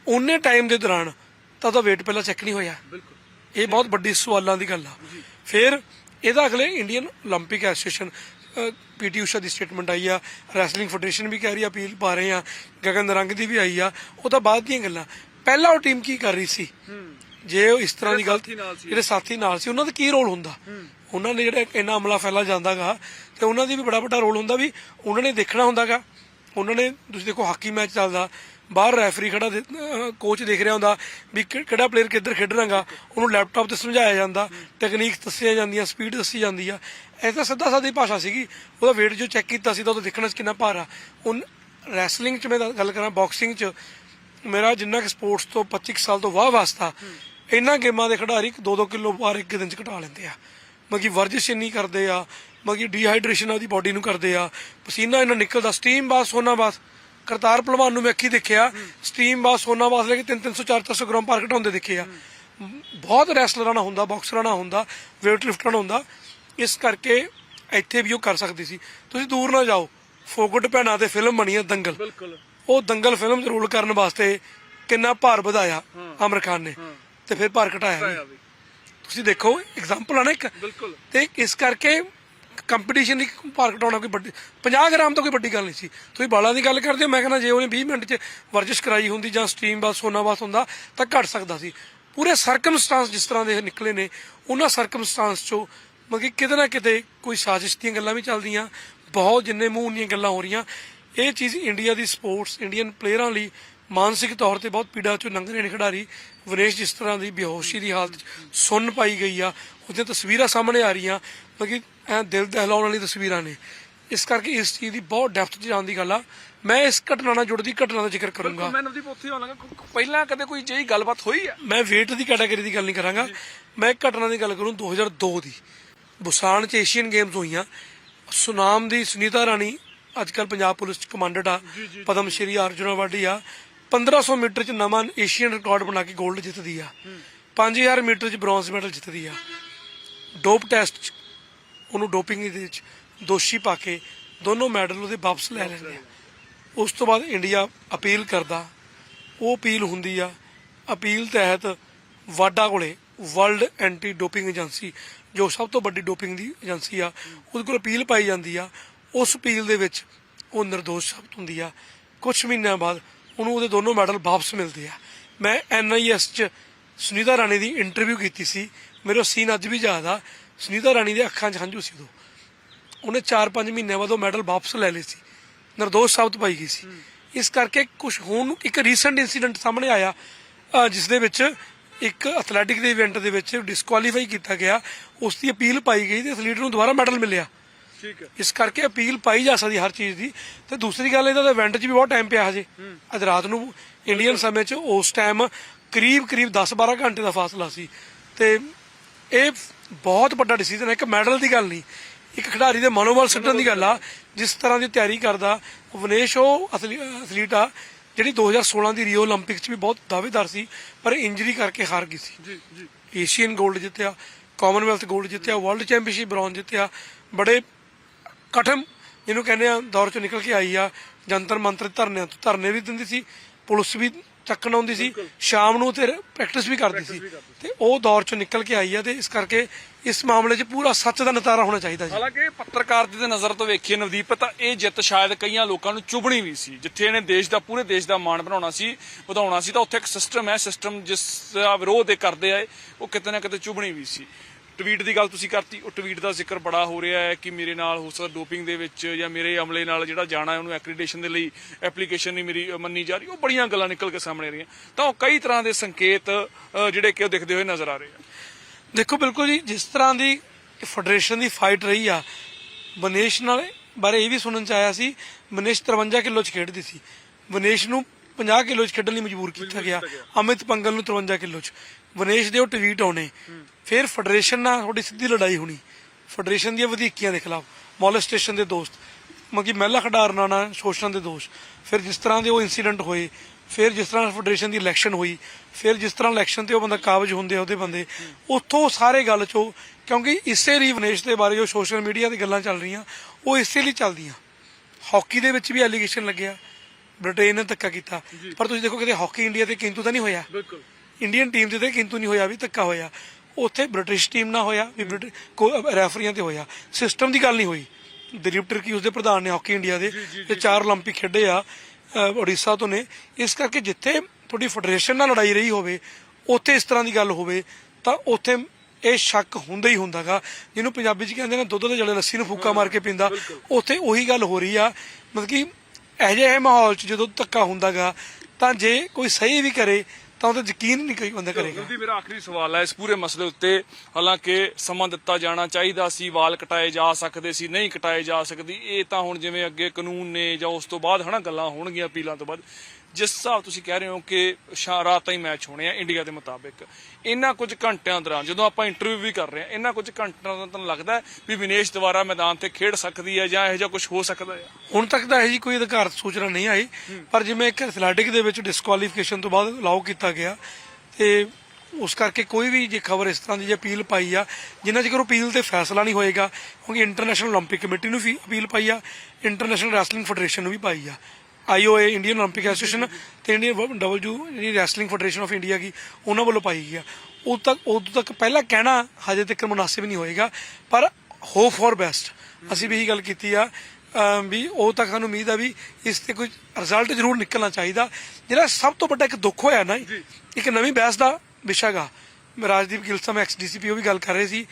ਉਹਨੇ ਟਾਈਮ ਦੇ ਦੌਰਾਨ ਤਾਂ ਉਹਦਾ ਵੇਟ ਪਹਿਲਾਂ ਚੈੱਕ ਨਹੀਂ ਹੋਇਆ। ਇਹ ਬਹੁਤ ਵੱਡੀ ਸਵਾਲਾਂ ਦੀ ਗੱਲ ਆ। ਫਿਰ ਇਹਦਾ ਅਗਲੇ ਇੰਡੀਅਨ 올림픽 ਐਸੋਸੀਏਸ਼ਨ ਪੀਟੀ ਊਸ਼ਾ ਦੀ ਸਟੇਟਮੈਂਟ ਆਈ ਆ ਰੈਸਲਿੰਗ ਫੈਡਰੇਸ਼ਨ ਵੀ ਕਹਿ ਰਹੀ ਆ ਅਪੀਲ ਪਾ ਰਹੇ ਆ ਗਗਨ ਰੰਗ ਦੀ ਵੀ ਆਈ ਆ ਉਹ ਤਾਂ ਬਾਅਦ ਦੀਆਂ ਗੱਲਾਂ ਪਹਿਲਾਂ ਉਹ ਟੀਮ ਕੀ ਕਰ ਰਹੀ ਸੀ ਜੇ ਉਹ ਇਸ ਤਰ੍ਹਾਂ ਦੀ ਜਿਹੜੇ ਗੱਲ ਸਾਥੀ ਨਾਲ ਸੀ। ਜਿਹੜੇ ਸਾਥੀ ਨਾਲ ਸੀ ਉਹਨਾਂ ਦਾ ਕੀ ਰੋਲ ਹੁੰਦਾ ਉਹਨਾਂ ਨੇ ਜਿਹੜਾ ਇੰਨਾ ਅਮਲਾ ਫੈਲਾ ਜਾਂਦਾਗਾ ਤੇ ਉਹਨਾਂ ਦੀ ਵੀ ਬੜਾ ਵੱਡਾ ਰੋਲ ਹੁੰਦਾ ਵੀ ਉਹਨਾਂ ਨੇ ਦੇਖਣਾ ਹੁੰਦਾਗਾ ਉਹਨਾਂ ਨੇ ਤੁਸੀਂ ਦੇਖੋ ਹਾਕੀ ਮੈਚ ਚੱਲਦਾ ਬਾਹਰ ਰੈਫਰੀ ਖੜਾ ਕੋਚ ਦੇਖ ਰਿਹਾ ਹੁੰਦਾ ਵੀ ਕਿ- ਕਿਹੜਾ ਪਲੇਅਰ ਕਿੱਧਰ ਖੇਡਣਾਗਾ ਉਹਨੂੰ ਲੈਪਟਾਪ ਤੇ ਸਮਝਾਇਆ ਜਾਂਦਾ ਟੈਕਨੀਕ ਦੱਸੀਆਂ ਜਾਂਦੀਆਂ ਸਪੀਡ ਦੱਸੀ ਜਾਂਦੀ ਆ। ਇਹ ਤਾਂ ਸਿੱਧਾ ਸਾਦੀ ਭਾਸ਼ਾ ਸੀਗੀ। ਉਹਦਾ weight ਜੋ ਚੈੱਕ ਕੀਤਾ ਸੀ ਤਾਂ ਉਹ ਦੇਖਣਾ ਸੀ ਕਿੰਨਾ ਭਾਰ ਆ। ਉਹ ਰੈਸਲਿੰਗ ਚ ਮੈਂ ਗੱਲ ਕਰਾਂ ਬਾਕਸਿੰਗ ਚ, ਮੇਰਾ ਜਿੰਨਾ ਕਿ ਸਪੋਰਟਸ ਤੋਂ 25 ਕੁ ਸਾਲ ਤੋਂ ਵਾਹ ਵਾਸਤਾ, ਇਹਨਾਂ ਗੇਮਾਂ ਦੇ ਖਿਡਾਰੀ 2-2 ਕਿਲੋ ਭਾਰ ਇੱਕ ਦਿਨ ਚ ਘਟਾ ਲੈਂਦੇ ਆ। ਮਗੀ ਵਰਜਿਸ਼ ਇੰਨੀ ਕਰਦੇ ਆ ਮਗੀ ਡੀਹਾਈਡਰੇਸ਼ਨ ਉਹਦੀ ਬਾਡੀ ਨੂੰ ਕਰਦੇ ਆ। ਪਸੀਨਾ ਇਹਨਾਂ ਨਿਕਲਦਾ ਸਟੀਮ ਬਾਸ, ਸੋਨਾ ਬਾਸ। ਕਰਤਾਰ ਪਹਿਲਵਾਨ ਨੂੰ ਮੈਂ ਅੱਖੀ ਦੇਖਿਆ ਸਟੀਮ ਬਾਸ ਸੋਨਾ ਬਾਸ ਲੈ ਕੇ 3-300 400 ਗ੍ਰਾਮ ਭਾਰ ਘਟਾਉਂਦੇ ਦੇਖੇ ਆ। ਬਹੁਤ ਰੈਸਲਰਾਂ ਨਾਲ ਹੁੰਦਾ ਬਾਕਸਰਾਂ ਨਾਲ ਹੁੰਦਾ weight ਲਿਫਟਰਾਂ ਨਾਲ ਹੁੰਦਾ। ਇਸ ਕਰਕੇ ਇੱਥੇ ਵੀ ਉਹ ਕਰ ਸਕਦੀ ਸੀ। ਤੁਸੀਂ ਦੂਰ ਨਾ ਜਾਓ। ਫੋਕਟ ਭੈਣਾਂ ਤੇ ਫਿਲਮ ਬਣੀ ਆ ਦੰਗਲ। ਬਿਲਕੁਲ। ਉਹ ਦੰਗਲ ਫਿਲਮ ਰੋਲ ਕਰਨ ਵਾਸਤੇ ਕਿੰਨਾ ਭਾਰ ਵਧਾਇਆ ਆਮਰ ਖਾਨ ਨੇ। ਤੇ ਫਿਰ ਭਾਰ ਘਟਾਇਆ ਤੁਸੀਂ ਦੇਖੋ ਐਗਜ਼ਾਮਪਲ ਆ ਨਾ ਇੱਕ। ਬਿਲਕੁਲ। ਤੇ ਇਸ ਕਰਕੇ ਕੰਪੀਟੀਸ਼ਨ ਦੀ ਭਾਰ ਘਟਾਉਣਾ ਕੋਈ ਵੱਡੀ 50 ਗ੍ਰਾਮ ਤਾਂ ਕੋਈ ਵੱਡੀ ਗੱਲ ਨਹੀਂ ਸੀ। ਤੁਸੀਂ ਬਾਲਾਂ ਦੀ ਗੱਲ ਕਰਦੇ ਹੋ, ਮੈਂ ਕਹਿੰਦਾ ਜੇ ਉਹਨੇ 20 ਮਿੰਟ 'ਚ ਵਰਜਿਸ਼ ਕਰਾਈ ਹੁੰਦੀ ਜਾਂ ਸਟ੍ਰੀਮ ਬਾਸ ਸੋਨਾ ਬਾਸ ਹੁੰਦਾ, ਤਾਂ ਘਟ ਸਕਦਾ ਸੀ। ਪੂਰੇ ਸਰਕਮਸਟੈਂਸ ਜਿਸ ਤਰ੍ਹਾਂ ਦੇ ਨਿਕਲੇ ਨੇ, ਉਹਨਾਂ ਸਰਕਮਸਟੈਂਸ 'ਚੋਂ ਮਤਲਬ ਕਿ ਕਿਤੇ ਨਾ ਕਿਤੇ ਕੋਈ ਸਾਜ਼ਿਸ਼ ਦੀਆਂ ਗੱਲਾਂ ਵੀ ਚੱਲਦੀਆਂ, ਬਹੁਤ ਜਿੰਨੇ ਮੂੰਹ ਦੀਆਂ ਗੱਲਾਂ ਹੋ ਰਹੀਆਂ। ਇਹ ਚੀਜ਼ ਇੰਡੀਆ ਦੀ ਸਪੋਰਟਸ ਇੰਡੀਅਨ ਪਲੇਅਰਾਂ ਲਈ ਮਾਨਸਿਕ ਤੌਰ ਤੇ ਬਹੁਤ ਪੀੜਾ ਚੋਂ ਲੰਘ ਰਹੇ ਨੇ ਖਿਡਾਰੀ। ਵਿਨੇਸ਼ ਜਿਸ ਤਰ੍ਹਾਂ ਦੀ ਬੇਹੋਸ਼ੀ ਦੀ ਹਾਲਤ 'ਚ ਸੁੰਨ ਪਾਈ ਗਈ ਆ, ਉਹਦੀਆਂ ਤਸਵੀਰਾਂ ਸਾਹਮਣੇ ਆ ਰਹੀਆਂ। ਮਤਲਬ ਕਿ ਐ ਦਿਲ ਦਹਿਲਾਉਣ ਵਾਲੀ ਤਸਵੀਰਾਂ ਨੇ। ਇਸ ਕਰਕੇ ਇਸ ਚੀਜ਼ ਦੀ ਬਹੁਤ ਡੈਪਥ 'ਚ ਜਾਣ ਦੀ ਗੱਲ ਆ। ਮੈਂ ਇਸ ਘਟਨਾ ਨਾਲ ਜੁੜਦੀ ਘਟਨਾ ਦਾ ਜ਼ਿਕਰ ਕਰੂੰਗਾ। ਮੈਂ ਨਵਦੀਪ ਉੱਥੇ ਕੋ- ਪਹਿਲਾਂ ਕਦੇ ਕੋਈ ਜਿਹੀ ਗੱਲਬਾਤ ਹੋਈ ਹੈ ਮੈਂ weight ਦੀ ਕੈਟਾਗਰੀ ਦੀ ਗੱਲ ਨਹੀਂ ਕਰਾਂਗਾ। ਮੈਂ ਇੱਕ ਘਟਨਾ ਦੀ ਗੱਲ ਕਰੂੰ 2002 ਦੀ ਬੁਸਾਨ ਚ ਏਸ਼ੀਅਨ ਗੇਮਸ ਹੋਈਆਂ। ਸੁਨਾਮ ਦੀ ਸੁਨੀਤਾ ਰਾਣੀ ਅੱਜ ਕੱਲ ਪੰਜਾਬ ਪੁਲਿਸ ਚ ਕਮਾਂਡੈਂਟ ਆ। ਪਦਮ ਸ਼੍ਰੀ ਅਰਜੁਨ ਅਵਾਰਡੀ ਆ। 1500 ਮੀਟਰ ਚ ਨਵਾਂ ਏਸ਼ੀਅਨ ਰਿਕਾਰਡ ਬਣਾ ਕੇ 골ਡ ਜਿੱਤਦੀ ਆ। 5000 ਮੀਟਰ ਚ ਬ੍ਰੌਂਜ਼ ਮੈਡਲ ਜਿੱਤਦੀ ਆ। ਡੋਪ ਟੈਸਟ ਚ ਉਹਨੂੰ ਡੋਪਿੰਗ ਦੇ ਵਿੱਚ ਦੋਸ਼ੀ ਪਾ ਕੇ ਦੋਨੋਂ ਮੈਡਲ ਉਹਦੇ ਵਾਪਸ ਲੈ ਲੈਂਦੇ ਆ। ਉਸ ਤੋਂ ਬਾਅਦ ਇੰਡੀਆ ਅਪੀਲ ਕਰਦਾ ਉਹ ਅਪੀਲ ਹੁੰਦੀ ਆ ਅਪੀਲ ਤਹਿਤ ਵਾਡਾ ਕੋਲੇ ਵਰਲਡ ਐਂਟੀ ਡੋਪਿੰਗ ਏਜੰਸੀ ਜੋ ਸਭ ਤੋਂ ਵੱਡੀ ਡੋਪਿੰਗ ਦੀ ਏਜੰਸੀ ਆ ਉਹਦੇ ਕੋਲ ਅਪੀਲ ਪਾਈ ਜਾਂਦੀ ਆ। ਉਸ ਅਪੀਲ ਦੇ ਵਿੱਚ ਉਹ ਨਿਰਦੋਸ਼ ਸਾਬਤ ਹੁੰਦੀ ਆ। ਕੁਝ ਮਹੀਨਿਆਂ ਬਾਅਦ ਉਹਨੂੰ ਉਹਦੇ ਦੋਨੋਂ ਮੈਡਲ ਵਾਪਸ ਮਿਲਦੇ ਆ। ਮੈਂ ਐਨਆਈਐਸ ਚ ਸੁਨੀਤਾ ਰਾਣੀ ਦੀ ਇੰਟਰਵਿਊ ਕੀਤੀ ਸੀ। ਮੇਰੇ ਸੀਨ ਅੱਜ ਵੀ ਯਾਦ ਆ। ਸੁਨੀਤਾ ਰਾਣੀ ਦੇ ਅੱਖਾਂ 'ਚ ਹੰਝੂ ਸੀ ਉਦੋਂ। ਉਹਨੇ 4-5 ਮਹੀਨਿਆਂ ਬਾਅਦ ਉਹ ਮੈਡਲ ਵਾਪਸ ਲੈ ਲਏ ਸੀ। ਨਿਰਦੋਸ਼ ਸਾਬਤ ਪਾਈ ਗਈ ਸੀ। ਇਸ ਕਰਕੇ ਕੁਝ ਹੁਣ ਨੂੰ ਇੱਕ ਰੀਸੈਂਟ ਇਨਸੀਡੈਂਟ ਸਾਹਮਣੇ ਆਇਆ ਜਿਸ ਦੇ ਵਿੱਚ ਇੱਕ ਐਥਲੈਟਿਕ ਦੇ ਇਵੈਂਟ ਦੇ ਵਿੱਚ ਡਿਸਕੁਆਲੀਫਾਈ ਕੀਤਾ ਗਿਆ। ਉਸ ਦੀ ਅਪੀਲ ਪਾਈ ਗਈ ਤੇ ਐਥਲੀਟ ਨੂੰ ਦੁਬਾਰਾ ਮੈਡਲ ਮਿਲਿਆ। ਠੀਕ ਹੈ। ਇਸ ਕਰਕੇ ਅਪੀਲ ਪਾਈ ਜਾ ਸਕਦੀ ਹਰ ਚੀਜ਼ ਦੀ। ਤੇ ਦੂਸਰੀ ਗੱਲ ਇਹਦਾ ਤਾਂ ਇਵੈਂਟ 'ਚ ਵੀ ਬਹੁਤ ਟਾਈਮ ਪਿਆ ਹਜੇ। ਅੱਜ ਰਾਤ ਨੂੰ ਇੰਡੀਅਨ ਸਮੇਂ 'ਚ ਉਸ ਟਾਈਮ ਕਰੀਬ ਕਰੀਬ 10-12 ਘੰਟੇ ਦਾ ਫਾਸਲਾ ਸੀ। ਤੇ ਇਹ ਬਹੁਤ ਵੱਡਾ ਡਿਸੀਜਨ ਹੈ ਇੱਕ ਮੈਡਲ ਦੀ ਗੱਲ ਨਹੀਂ ਇੱਕ ਖਿਡਾਰੀ ਦੇ ਮਨੋਬਲ ਸੱਟਣ ਦੀ ਗੱਲ ਆ ਜਿਸ ਤਰ੍ਹਾਂ ਦੀ ਤਿਆਰੀ ਕਰਦਾ ਵਿਨੇਸ਼ ਉਹ ਅਥਲੀਟ ਆ ਜਿਹੜੀ 2016 ਦੀ ਰੀਓ 올림픽 'ਚ ਵੀ ਬਹੁਤ ਦਾਅਵੇਦਾਰ ਸੀ ਪਰ ਇੰਜਰੀ ਕਰਕੇ ਹਾਰ ਗਈ ਸੀ। ਜੀ ਜੀ। ਏਸ਼ੀਅਨ 골ਡ ਜਿੱਤਿਆ ਕਾਮਨਵੈਲਥ 골ਡ ਜਿੱਤਿਆ ਵਰਲਡ ਚੈਂਪੀਅਨਸ਼ਿਪ ਬ੍ਰੌਂਜ਼ ਜਿੱਤਿਆ ਬੜੇ ਕਠਮ ਜਿਹਨੂੰ ਕਹਿੰਦੇ ਆ ਦੌਰ 'ਚੋਂ ਨਿਕਲ ਕੇ ਆਈ ਆ ਜੰਤਰ ਮੰਤਰ ਧਰਨੇ ਧਰਨੇ ਵੀ ਦਿੰਦੀ ਸੀ ਪੁਲਿਸ ਵੀ ਚੱਕਣ ਆਉਂਦੀ ਸੀ ਸ਼ਾਮ ਨੂੰ ਤੇ ਪ੍ਰੈਕਟਿਸ ਵੀ ਕਰਦੀ ਸੀ। ਤੇ ਉਹ ਦੌਰ ਚੋਂ ਨਿਕਲ ਕੇ ਆਈ ਆ ਤੇ ਇਸ ਕਰਕੇ ਇਸ ਮਾਮਲੇ 'ਚ ਪੂਰਾ ਸੱਚ ਦਾ ਨਤਾਰਾ ਹੋਣਾ ਚਾਹੀਦਾ ਜੀ। ਹਾਲਾਂਕਿ ਪੱਤਰਕਾਰ ਦੀ ਨਜ਼ਰ ਤੋਂ ਵੇਖੀਏ ਨਵਦੀਪ ਤਾਂ ਇਹ ਜਿੱਤ ਸ਼ਾਇਦ ਕਈਆਂ ਲੋਕਾਂ ਨੂੰ ਚੁਭਣੀ ਵੀ ਸੀ। ਜਿੱਥੇ ਇਹਨੇ ਦੇਸ਼ ਦਾ ਪੂਰੇ ਦੇਸ਼ ਦਾ ਮਾਣ ਬਣਾਉਣਾ ਸੀ ਵਧਾਉਣਾ ਸੀ ਤਾਂ ਉੱਥੇ ਇੱਕ ਸਿਸਟਮ ਹੈ ਸਿਸਟਮ ਜਿਸ ਦਾ ਵਿਰੋਧ ਇਹ ਕਰਦੇ ਆ ਉਹ ਕਿਤੇ ਨਾ ਕਿਤੇ ਚੁਭਣੀ ਵੀ ਸੀ। ਟਵੀਟ ਦੀ ਗੱਲ ਤੁਸੀਂ ਕਰਤੀ ਉਹ ਟਵੀਟ ਦਾ ਜ਼ਿਕਰ ਬੜਾ ਹੋ ਰਿਹਾ ਹੈ ਕਿ ਮੇਰੇ ਨਾਲ ਹੋ ਸਕਦਾ ਡੋਪਿੰਗ ਦੇ ਵਿੱਚ ਜਾਂ ਮੇਰੇ ਅਮਲੇ ਨਾਲ ਜਿਹੜਾ ਜਾਣਾ ਹੈ ਉਹਨੂੰ ਐਕ੍ਰੀਡੇਸ਼ਨ ਦੇ ਲਈ ਐਪਲੀਕੇਸ਼ਨ ਨਹੀਂ ਮੇਰੀ ਮੰਨੀ ਜਾ ਰਹੀ ਉਹ ਬੜੀਆਂ ਗੱਲਾਂ ਨਿਕਲ ਕੇ ਸਾਹਮਣੇ ਆ ਰਹੀਆਂ। ਤਾਂ ਉਹ ਕਈ ਤਰ੍ਹਾਂ ਦੇ ਸੰਕੇਤ ਜਿਹੜੇ ਕਿ ਉਹ ਦਿਖਦੇ ਹੋਏ ਨਜ਼ਰ ਆ ਰਹੇ ਆ। ਦੇਖੋ ਬਿਲਕੁਲ ਜੀ ਜਿਸ ਤਰ੍ਹਾਂ ਦੀ ਫੈਡਰੇਸ਼ਨ ਦੀ ਫਾਈਟ ਰਹੀ ਆ ਮਨੇਸ਼ ਨਾਲ ਬਾਰੇ ਇਹ ਵੀ ਸੁਣਨ ਚ ਆਇਆ ਸੀ ਮਨੇਸ਼ 53 ਕਿਲੋ ਚ ਖੇਡਦੀ ਸੀ। ਮਨੇਸ਼ ਨੂੰ 50 ਕਿਲੋ ਚ ਖੇਡਣ ਲਈ ਮਜਬੂਰ ਕੀਤਾ ਗਿਆ ਅਮਿਤ ਪੰਗਲ ਨੂੰ 53 ਕਿਲੋ ਚ। ਮਨੇਸ਼ ਦੇ ਉਹ ਟਵੀਟ ਆਉਣੇ ਫਿਰ ਫੈਡਰੇਸ਼ਨ ਨਾਲ ਥੋੜੀ ਸਿੱਧੀ ਲੜਾਈ ਹੋਣੀ। ਫੈਡਰੇਸ਼ਨ ਦੀਆਂ ਵਧੀਕੀਆਂ ਦੇ ਖਿਲਾਫ ਮੋਲੈਸਟੇਸ਼ਨ ਦੇ ਦੋਸਤ। ਮਗੀ ਮਹਿਲਾ ਖਿਡਾਰਨਾਂ ਨਾਲ ਸ਼ੋਸ਼ਣ ਦੇ ਦੋਸ਼। ਫਿਰ ਜਿਸ ਤਰ੍ਹਾਂ ਦੇ ਉਹ ਇਨਸੀਡੈਂਟ ਹੋਏ ਫਿਰ ਜਿਸ ਤਰ੍ਹਾਂ ਫੈਡਰੇਸ਼ਨ ਦੀ ਇਲੈਕਸ਼ਨ ਹੋਈ ਫਿਰ ਜਿਸ ਤਰ੍ਹਾਂ ਇਲੈਕਸ਼ਨ ਤੇ ਉਹ ਬੰਦਾ ਕਾਬਜ ਹੁੰਦੇ ਉਹਦੇ ਬੰਦੇ ਉੱਥੋਂ ਸਾਰੇ ਗੱਲ ਚੋਂ ਕਿਉਂਕਿ ਇਸੇ ਰੀਵਨੇਸ਼ ਦੇ ਬਾਰੇ ਜੋ ਸੋਸ਼ਲ ਮੀਡੀਆ ਦੀ ਗੱਲਾਂ ਚੱਲ ਰਹੀਆਂ ਉਹ ਇਸੇ ਲਈ ਚੱਲਦੀਆਂ। ਹਾਕੀ ਦੇ ਵਿੱਚ ਵੀ ਐਲੀਗੇਸ਼ਨ ਲੱਗਿਆ। ਬ੍ਰਿਟੇਨ ਨੇ ਧੱਕਾ ਕੀਤਾ। ਪਰ ਤੁਸੀਂ ਦੇਖੋ ਕਿਤੇ ਹਾਕੀ ਇੰਡੀਆ ਤੇ ਕਿੰਤੂ ਤਾਂ ਨਹੀਂ ਹੋਇਆ। ਬਿਲਕੁਲ। ਇੰਡੀਅਨ ਟੀਮ ਦੇ ਤੇ ਕਿੰਤੂ ਨਹੀਂ ਹੋਇਆ ਵੀ ਧੱਕਾ ਹੋਇਆ। ਉੱਥੇ ਬ੍ਰਿਟਿਸ਼ ਟੀਮ ਨਾਲ ਹੋਇਆ ਵੀ ਬ੍ਰਿਟਿ- ਕੋ- ਰੈਫਰੀਆਂ ਤੇ ਹੋਇਆ ਸਿਸਟਮ ਦੀ ਗੱਲ ਨਹੀਂ ਹੋਈ ਦਲੀਪ ਟਰਕੀ ਉਸਦੇ ਪ੍ਰਧਾਨ ਨੇ ਹਾਕੀ ਇੰਡੀਆ ਦੇ ਤੇ ਚਾਰ 올림픽 ਖੇਡੇ ਆ ਅ, ਉੜੀਸਾ ਤੋਂ ਨੇ ਇਸ ਕਰਕੇ ਜਿੱਥੇ ਤੁਹਾਡੀ ਫੈਡਰੇਸ਼ਨ ਨਾਲ ਲੜਾਈ ਰਹੀ ਹੋਵੇ ਉੱਥੇ ਇਸ ਤਰ੍ਹਾਂ ਦੀ ਗੱਲ ਹੋਵੇ ਤਾਂ ਉੱਥੇ ਇਹ ਸ਼ੱਕ ਹੁੰਦਾ ਹੀ ਹੁੰਦਾਗਾ ਜਿਹਨੂੰ ਪੰਜਾਬੀ ਚ ਕਹਿੰਦੇ ਨੇ ਦੁੱਧ ਦੇ ਜਲੇ ਲੱਸੀ ਨੂੰ ਫੂਕਾ ਮਾਰ ਕੇ ਪੀਂਦਾ ਉੱਥੇ ਉਹੀ ਗੱਲ ਹੋ ਰਹੀ ਆ ਮਤਲਬ ਕਿ ਇਹੋ ਜਿਹੇ ਮਾਹੌਲ ਚ ਜਦੋਂ ਧੱਕਾ ਹੁੰਦਾਗਾ ਤਾਂ ਜੇ ਕੋਈ ਸਹੀ ਵੀ ਕਰੇ ਤਾਂ ਉਹਦਾ ਯਕੀਨ ਨਹੀਂ ਕੋਈ ਬੰਦਾ ਕਰੇਗਾ। ਜਲਦੀ ਮੇਰਾ ਆਖਰੀ ਸਵਾਲ ਹੈ, ਇਸ ਪੂਰੇ ਮਸਲੇ ਉੱਤੇ ਹਾਲਾਂਕਿ ਸਮਾਂ ਦਿੱਤਾ ਜਾਣਾ ਚਾਹੀਦਾ ਸੀ, ਵਾਲ ਕਟਾਏ ਜਾ ਸਕਦੇ ਸੀ, ਨਹੀਂ ਕਟਾਏ ਜਾ ਸਕਦੀ। ਇਹ ਤਾਂ ਹੁਣ ਜਿਵੇਂ ਅੱਗੇ ਕਾਨੂੰਨ ਨੇ ਜਾਂ ਉਸ ਤੋਂ ਬਾਅਦ ਹਨਾ ਗੱਲਾਂ ਹੋਣਗੀਆਂ ਅਪੀਲਾਂ ਤੋਂ ਬਾਅਦ। ਜਿਸ ਹਿਸਾਬ ਤੁਸੀਂ ਕਹਿ ਰਹੇ ਹੋ ਕਿ ਸ਼ਾ- ਰਾਤਾਂ ਹੀ ਮੈਚ ਹੋਣੇ ਆ ਇੰਡੀਆ ਦੇ ਮੁਤਾਬਿਕ ਇਹਨਾਂ ਕੁਝ ਘੰਟਿਆਂ ਦੌਰਾਨ ਜਦੋਂ ਆਪਾਂ ਇੰਟਰਵਿਊ ਵੀ ਕਰ ਰਹੇ ਹਾਂ ਇਹਨਾਂ ਕੁਝ ਘੰਟਿਆਂ ਦੌਰਾਨ ਤੁਹਾਨੂੰ ਲੱਗਦਾ ਹੈ ਵੀ ਵਿਨੇਸ਼ ਦੁਬਾਰਾ ਮੈਦਾਨ ਤੇ ਖੇਡ ਸਕਦੀ ਹੈ ਜਾਂ ਇਹੋ ਜਿਹਾ ਕੁਝ ਹੋ ਸਕਦਾ ਹੈ ਹੁਣ ਤੱਕ ਤਾਂ ਇਹ ਜੀ ਕੋਈ ਅਧਿਕਾਰਤ ਸੂਚਨਾ ਨਹੀਂ ਆਈ ਪਰ ਜਿਵੇਂ ਇੱਕ ਐਥਲੈਟਿਕ ਦੇ ਵਿੱਚ ਡਿਸਕੁਆਲੀਫਿਕੇਸ਼ਨ ਤੋਂ ਬਾਅਦ ਅਲਾਉ ਕੀਤਾ ਗਿਆ ਤੇ ਉਸ ਕਰਕੇ ਕੋਈ ਵੀ ਜੇ ਖਬਰ ਇਸ ਤਰ੍ਹਾਂ ਦੀ ਜੇ ਅਪੀਲ ਪਾਈ ਆ ਜਿੰਨਾ ਚਿਰ ਅਪੀਲ ਤੇ ਫੈਸਲਾ ਨਹੀਂ ਹੋਏਗਾ ਕਿਉਂਕਿ ਇੰਟਰਨੈਸ਼ਨਲ 올림픽 ਕਮੇਟੀ ਨੂੰ ਵੀ ਅਪੀਲ ਪਾਈ ਆ ਇੰਟਰਨੈਸ਼ਨਲ ਰੈਸਲਿੰਗ ਫੈਡਰੇਸ਼ਨ ਨੂੰ ਵੀ ਪਾਈ ਆ ਆਈਓਏ ਇੰਡੀਅਨ 올림픽 ਐਸੋਸੀਏਸ਼ਨ ਤੇ ਇੰਡੀਅਨ ਡਬਲਯੂ ਜਿਹੜੀ ਰੈਸਲਿੰਗ ਫੈਡਰੇਸ਼ਨ ਆਫ ਇੰਡੀਆ ਕੀ ਉਹਨਾਂ ਵੱਲੋਂ ਪਾਈ ਗਈ ਆ। ਉਦੋਂ ਤੱਕ ਉਦੋਂ ਤੱਕ ਪਹਿਲਾਂ ਕਹਿਣਾ ਹਜੇ ਤੱਕ ਮੁਨਾਸਿਬ ਨਹੀਂ ਹੋਏਗਾ ਪਰ ਹੋਪ ਫॉर ਬੈਸਟ ਅਸੀਂ ਵੀ ਇਹੀ ਗੱਲ ਕੀਤੀ ਆ ਵੀ ਉਹ ਤੱਕ ਸਾਨੂੰ ਉਮੀਦ ਆ ਵੀ ਇਸ ਤੇ ਕੋਈ ਰਿਜ਼ਲਟ ਜ਼ਰੂਰ ਨਿਕਲਣਾ ਚਾਹੀਦਾ। ਜਿਹੜਾ ਸਭ ਤੋਂ ਵੱਡਾ ਇੱਕ ਦੁੱਖ ਹੋਇਆ ਨਾ ਇੱਕ ਨਵੀਂ ਬਹਿਸ ਦਾ ਵਿਸ਼ਾਗਾ ਰਾਜਦੀਪ ਗਿੱਲ ਸਾਹਿਬ ਐਕਸ ਡੀਸੀਪੀ ਉਹ ਵੀ ਗੱਲ ਕਰ ਰਹੇ ਸੀ।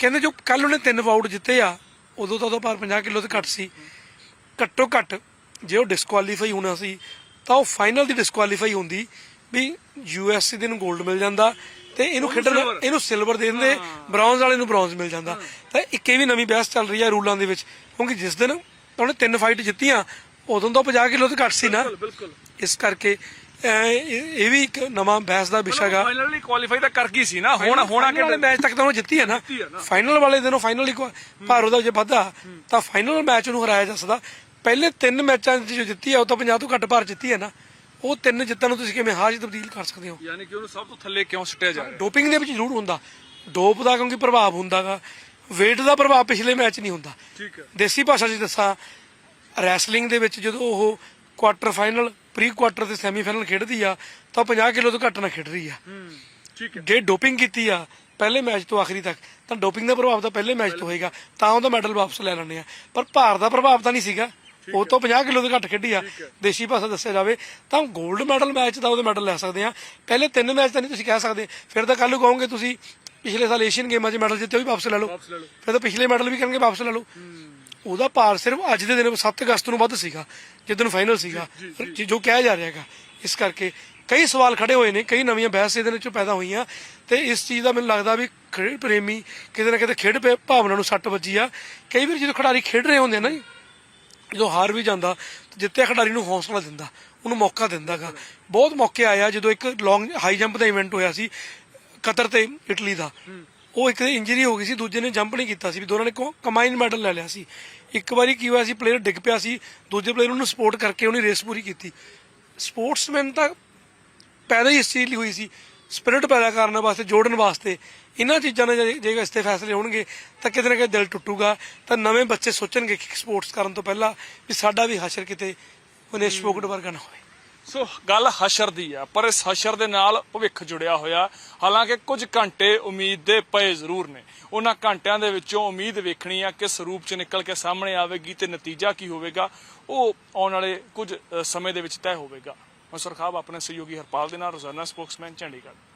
ਕਹਿੰਦੇ ਜੋ ਕੱਲ ਉਹਨੇ ਤਿੰਨ ਵਾਊਟ ਜਿੱਤੇ ਆ ਉਦੋਂ ਤਾਂ ਉਹਦਾ ਪਰ 50 ਕਿਲੋ ਤੋਂ ਘੱਟ ਸੀ। ਘੱਟੋ ਘੱਟ ਜੇ ਉਹ ਡਿਸਕੁਆਲੀਫਾਈ ਹੋਣਾ ਸੀ ਤਾਂ ਉਹ ਫਾਈਨਲ ਦੀ ਡਿਸਕੁਆਲੀਫਾਈ ਹੁੰਦੀ ਵੀ ਯੂਐਸਸੀ ਦੇ ਨੂੰ 골ਡ ਮਿਲ ਜਾਂਦਾ ਤੇ ਇਹਨੂੰ ਖੇਡਣ ਇਹਨੂੰ ਸਿਲਵਰ ਦੇ ਦਿੰਦੇ ਬ੍ਰੌਂਜ਼ ਵਾਲੇ ਨੂੰ ਬ੍ਰੌਂਜ਼ ਮਿਲ ਜਾਂਦਾ। ਤਾਂ ਇੱਕ ਇਹ ਵੀ ਨਵੀਂ ਬਹਿਸ ਚੱਲ ਰਹੀ ਹੈ ਰੂਲਾਂ ਦੇ ਵਿੱਚ ਕਿਉਂਕਿ ਜਿਸ ਦਿਨ ਉਹਨੇ ਤਿੰਨ ਫਾਈਟ ਜਿੱਤੀਆਂ ਉਦੋਂ ਤਾਂ 50 ਕਿਲੋ ਤੋਂ ਘੱਟ ਸੀ ਨਾ। ਬਿਲਕੁਲ ਇਸ ਕਰਕੇ ਇਹ ਵੀ ਇੱਕ ਨਵਾਂ ਬਹਿਸ ਦਾ ਵਿਸ਼ਾ ਫਾਈਨਲੀ ਕੁਆਲੀਫਾਈ ਤਾਂ ਕਰ ਗਈ ਸੀ ਨਾ। ਹੁਣ ਹੋਣਾ ਕਿ ਮੈਚ ਤੱਕ ਤਾਂ ਉਹ ਜਿੱਤੀ ਹੈ ਨਾ। ਫਾਈਨਲ ਵਾਲੇ ਦਿਨੋਂ ਫਾਈਨਲ ਹੀ ਭਾਰਤ ਦਾ ਜੇ ਵੱਧਾ ਤਾਂ ਫਾਈਨਲ ਮੈਚ ਨੂੰ ਹਰਾਇਆ ਜਾ ਸਕਦਾ। ਪਹਿਲੇ ਤਿੰਨ ਮੈਚਾਂ 'ਚ ਜੋ ਜਿੱਤੀ ਹੈ ਉਹ ਤਾਂ 50 ਤੋਂ ਘੱਟ ਭਾਰ ਜਿੱਤੀ ਹੈ ਨਾ। ਉਹ ਤਿੰਨ ਜਿੱਤਾਂ ਨੂੰ ਤੁਸੀਂ ਕਿਵੇਂ 'ਚ ਤਬਦੀਲ ਕਰ ਸਕਦੇ ਹੋ? ਯਾਨੀ ਕਿ ਉਹਨੂੰ ਸਭ ਤੋਂ ਥੱਲੇ ਕਿਉਂ ਸੁੱਟਿਆ ਜਾ ਰਿਹਾ? ਡੋਪਿੰਗ ਦੇ ਵਿੱਚ ਜ਼ਰੂਰ ਹੁੰਦਾ। ਡੋਪ ਦਾ ਕਿਉਂਕਿ ਪ੍ਰਭਾਵ ਹੁੰਦਾਗਾ। Weight ਦਾ ਪ੍ਰਭਾਵ ਪਿਛਲੇ ਮੈਚ ਨਹੀਂ ਹੁੰਦਾ। ਠੀਕ ਹੈ। ਦੇਸੀ ਭਾਸ਼ਾ 'ਚ ਦੱਸਾਂ ਰੈਸਲਿੰਗ ਦੇ ਵਿੱਚ ਜਦੋਂ ਉਹ ਕੁਆਟਰ ਫਾਈਨਲ ਪ੍ਰੀ ਕੁਆਟਰ ਤੇ ਸੈਮੀਫਾਈਨਲ ਖੇਡਦੀ ਆ ਤਾਂ 50 ਕਿਲੋ ਤੋਂ ਘੱਟ ਨਾ ਖੇਡ ਰਹੀ ਆ। ਠੀਕ ਹੈ। ਜੇ ਡੋਪਿੰਗ ਕੀਤੀ ਆ ਪਹਿਲੇ ਮੈਚ ਤੋਂ ਆਖਰੀ ਤੱਕ ਤਾਂ ਡੋਪਿੰਗ ਦਾ ਪ੍ਰਭਾਵ ਤਾਂ ਪਹਿਲੇ ਮੈਚ ਤੋਂ ਹੋਏਗਾ। ਤਾਂ ਉਹਦਾ ਮੈਡਲ ਵਾਪਸ ਲੈ ਲੈਣੇ ਆ। ਪਰ ਭਾਰ ਦਾ ਪ੍ਰਭਾਵ ਤਾਂ ਨਹੀਂ ਸੀਗਾ। ਉਹ ਤੋਂ 50 ਕਿਲੋ ਤੋਂ ਘੱਟ ਖੇਡੀ ਆ। ਦੇਸੀ ਭਾਸ਼ਾ ਦੱਸਿਆ ਜਾਵੇ ਤਾਂ 골ਡ ਮੈਡਲ ਮੈਚ ਦਾ ਉਹਦੇ ਮੈਡਲ ਲੈ ਸਕਦੇ ਆ। ਪਹਿਲੇ ਤਿੰਨ ਮੈਚ ਤਾਂ ਨਹੀਂ ਤੁਸੀਂ ਕਹਿ ਸਕਦੇ। ਫਿਰ ਤਾਂ ਕੱਲ ਨੂੰ ਕਹੋਗੇ ਤੁਸੀਂ ਪਿਛਲੇ ਸਾਲ ਏਸ਼ੀਅਨ ਗੇਮਾਂ 'ਚ ਮੈਡਲ ਜਿੱਤੇ ਉਹ ਵੀ ਵਾਪਸ ਲੈ ਲਓ। ਫਿਰ ਤਾਂ ਪਿਛਲੇ ਮੈਡਲ ਵੀ ਕਰਨਗੇ ਵਾਪਸ ਲੈ ਲਓ। ਉਹਦਾ ਭਾਰ ਸਿਰਫ ਅੱਜ ਦੇ ਦਿਨ 7 ਅਗਸਤ ਨੂੰ ਵੱਧ ਸੀਗਾ ਜਦੋਂ ਫਾਈਨਲ ਸੀਗਾ। ਜੀ- ਕਿਹਾ ਜਾ ਰਿਹਾ ਹੈਗਾ ਇਸ ਕਰਕੇ ਕਈ ਸਵਾਲ ਖੜੇ ਹੋਏ ਨੇ ਕਈ ਨਵੀਆਂ ਬਹਿਸ ਇਹਦੇ ਵਿੱਚ ਪੈਦਾ ਹੋਈਆਂ। ਤੇ ਇਸ ਚੀਜ਼ ਦਾ ਮੈਨੂੰ ਲੱਗਦਾ ਵੀ ਖੇਡ ਪ੍ਰੇਮੀ ਕਿਤੇ ਨਾ ਕਿਤੇ ਖੇਡ ਭਾਵਨਾ ਨੂੰ ਸੱਟ ਵੱਜੀ ਆ। ਕਈ ਵਾਰ ਜਦੋਂ ਖਿਡਾਰੀ ਖੇਡ ਰਹੇ ਹੁੰਦੇ ਨਾ ਜੀ ਜਦੋਂ ਹਾਰ ਵੀ ਜਾਂਦਾ ਤਾਂ ਜਿੱਤੇ ਖਿਡਾਰੀ ਨੂੰ ਹੌਸਲਾ ਦਿੰਦਾ, ਉਹਨੂੰ ਮੌਕਾ ਦਿੰਦਾਗਾ। ਬਹੁਤ ਮੌਕੇ ਆਇਆ ਜਦੋਂ ਇੱਕ ਲੌਂਗ ਹਾਈ ਜੰਪ ਦਾ ਇਵੈਂਟ ਹੋਇਆ ਸੀ, ਕਤਰ ਤੇ ਇਟਲੀ ਦਾ। ਉਹ ਇੱਕ ਇੰਜਰੀ ਹੋ ਗਈ ਸੀ, ਦੂਜੇ ਨੇ ਜੰਪ ਨਹੀਂ ਕੀਤਾ ਸੀ, ਵੀ ਦੋਨਾਂ ਨੇ ਕੰਬਾਈਨ ਮੈਡਲ ਲੈ ਲਿਆ ਸੀ। ਇੱਕ ਵਾਰੀ ਕੀ ਹੋਇਆ ਸੀ ਪਲੇਅਰ ਡਿੱਗ ਪਿਆ ਸੀ, ਦੂਜੇ ਪਲੇਅਰ ਉਹਨੂੰ ਸਪੋਰਟ ਕਰਕੇ ਉਹਨੇ ਰੇਸ ਪੂਰੀ ਕੀਤੀ। ਸਪੋਰਟਸਮੈਨ ਤਾਂ ਪੈਦਾ ਹੀ ਇਸ ਚੀਜ਼ ਲਈ ਹੋਈ ਸੀ ਸਪਿਰਿਟ ਪੈਦਾ ਕਰਨ ਵਾਸਤੇ ਜੋੜਨ ਵਾਸਤੇ ਇਹਨਾਂ ਚੀਜ਼ਾਂ ਨੇ ਜੇ- ਇਸ ਤੇ ਫੈਸਲੇ ਹੋਣਗੇ ਤਾਂ ਕਿਤੇ ਨਾ ਕਿਤੇ ਦਿਲ ਟੁੱਟੂਗਾ। ਤਾਂ ਨਵੇਂ ਬੱਚੇ ਸੋਚਣਗੇ ਕਿ ਸਪੋਰਟਸ ਕਰਨ ਤੋਂ ਪਹਿਲਾਂ ਵੀ ਸਾਡਾ ਵੀ ਹਸ਼ਰ ਕਿਤੇ ਵਿਨੇਸ਼ ਫੋਗਟ ਵਰਗਾ ਨਾ ਹੋਵੇ। ਸੋ ਗੱਲ ਹਸ਼ਰ ਦੀ ਆ ਪਰ ਇਸ ਹਸ਼ਰ ਦੇ ਨਾਲ ਭਵਿੱਖ ਜੁੜਿਆ ਹੋਇਆ। ਹਾਲਾਂਕਿ ਕੁਝ ਘੰਟੇ ਉਮੀਦ ਦੇ ਪਏ ਜ਼ਰੂਰ ਨੇ। ਉਹਨਾਂ ਘੰਟਿਆਂ ਦੇ ਵਿੱਚੋਂ ਉਮੀਦ ਵੇਖਣੀ ਆ ਕਿਸ ਰੂਪ ਚ ਨਿਕਲ ਕੇ ਸਾਹਮਣੇ ਆਵੇਗੀ ਤੇ ਨਤੀਜਾ ਕੀ ਹੋਵੇਗਾ ਉਹ ਆਉਣ ਵਾਲੇ ਕੁਝ ਸਮੇਂ ਦੇ ਵਿੱਚ ਤੈਅ ਹੋਵੇਗਾ। ਮਸਰ ਸੁਰਖਾਬ ਆਪਣੇ ਸਹਿਯੋਗੀ ਹਰਪਾਲ ਦੇ ਨਾਲ ਰੋਜ਼ਾਨਾ ਸਪੋਕਸਮੈਨ ਚੰਡੀਗੜ੍ਹ।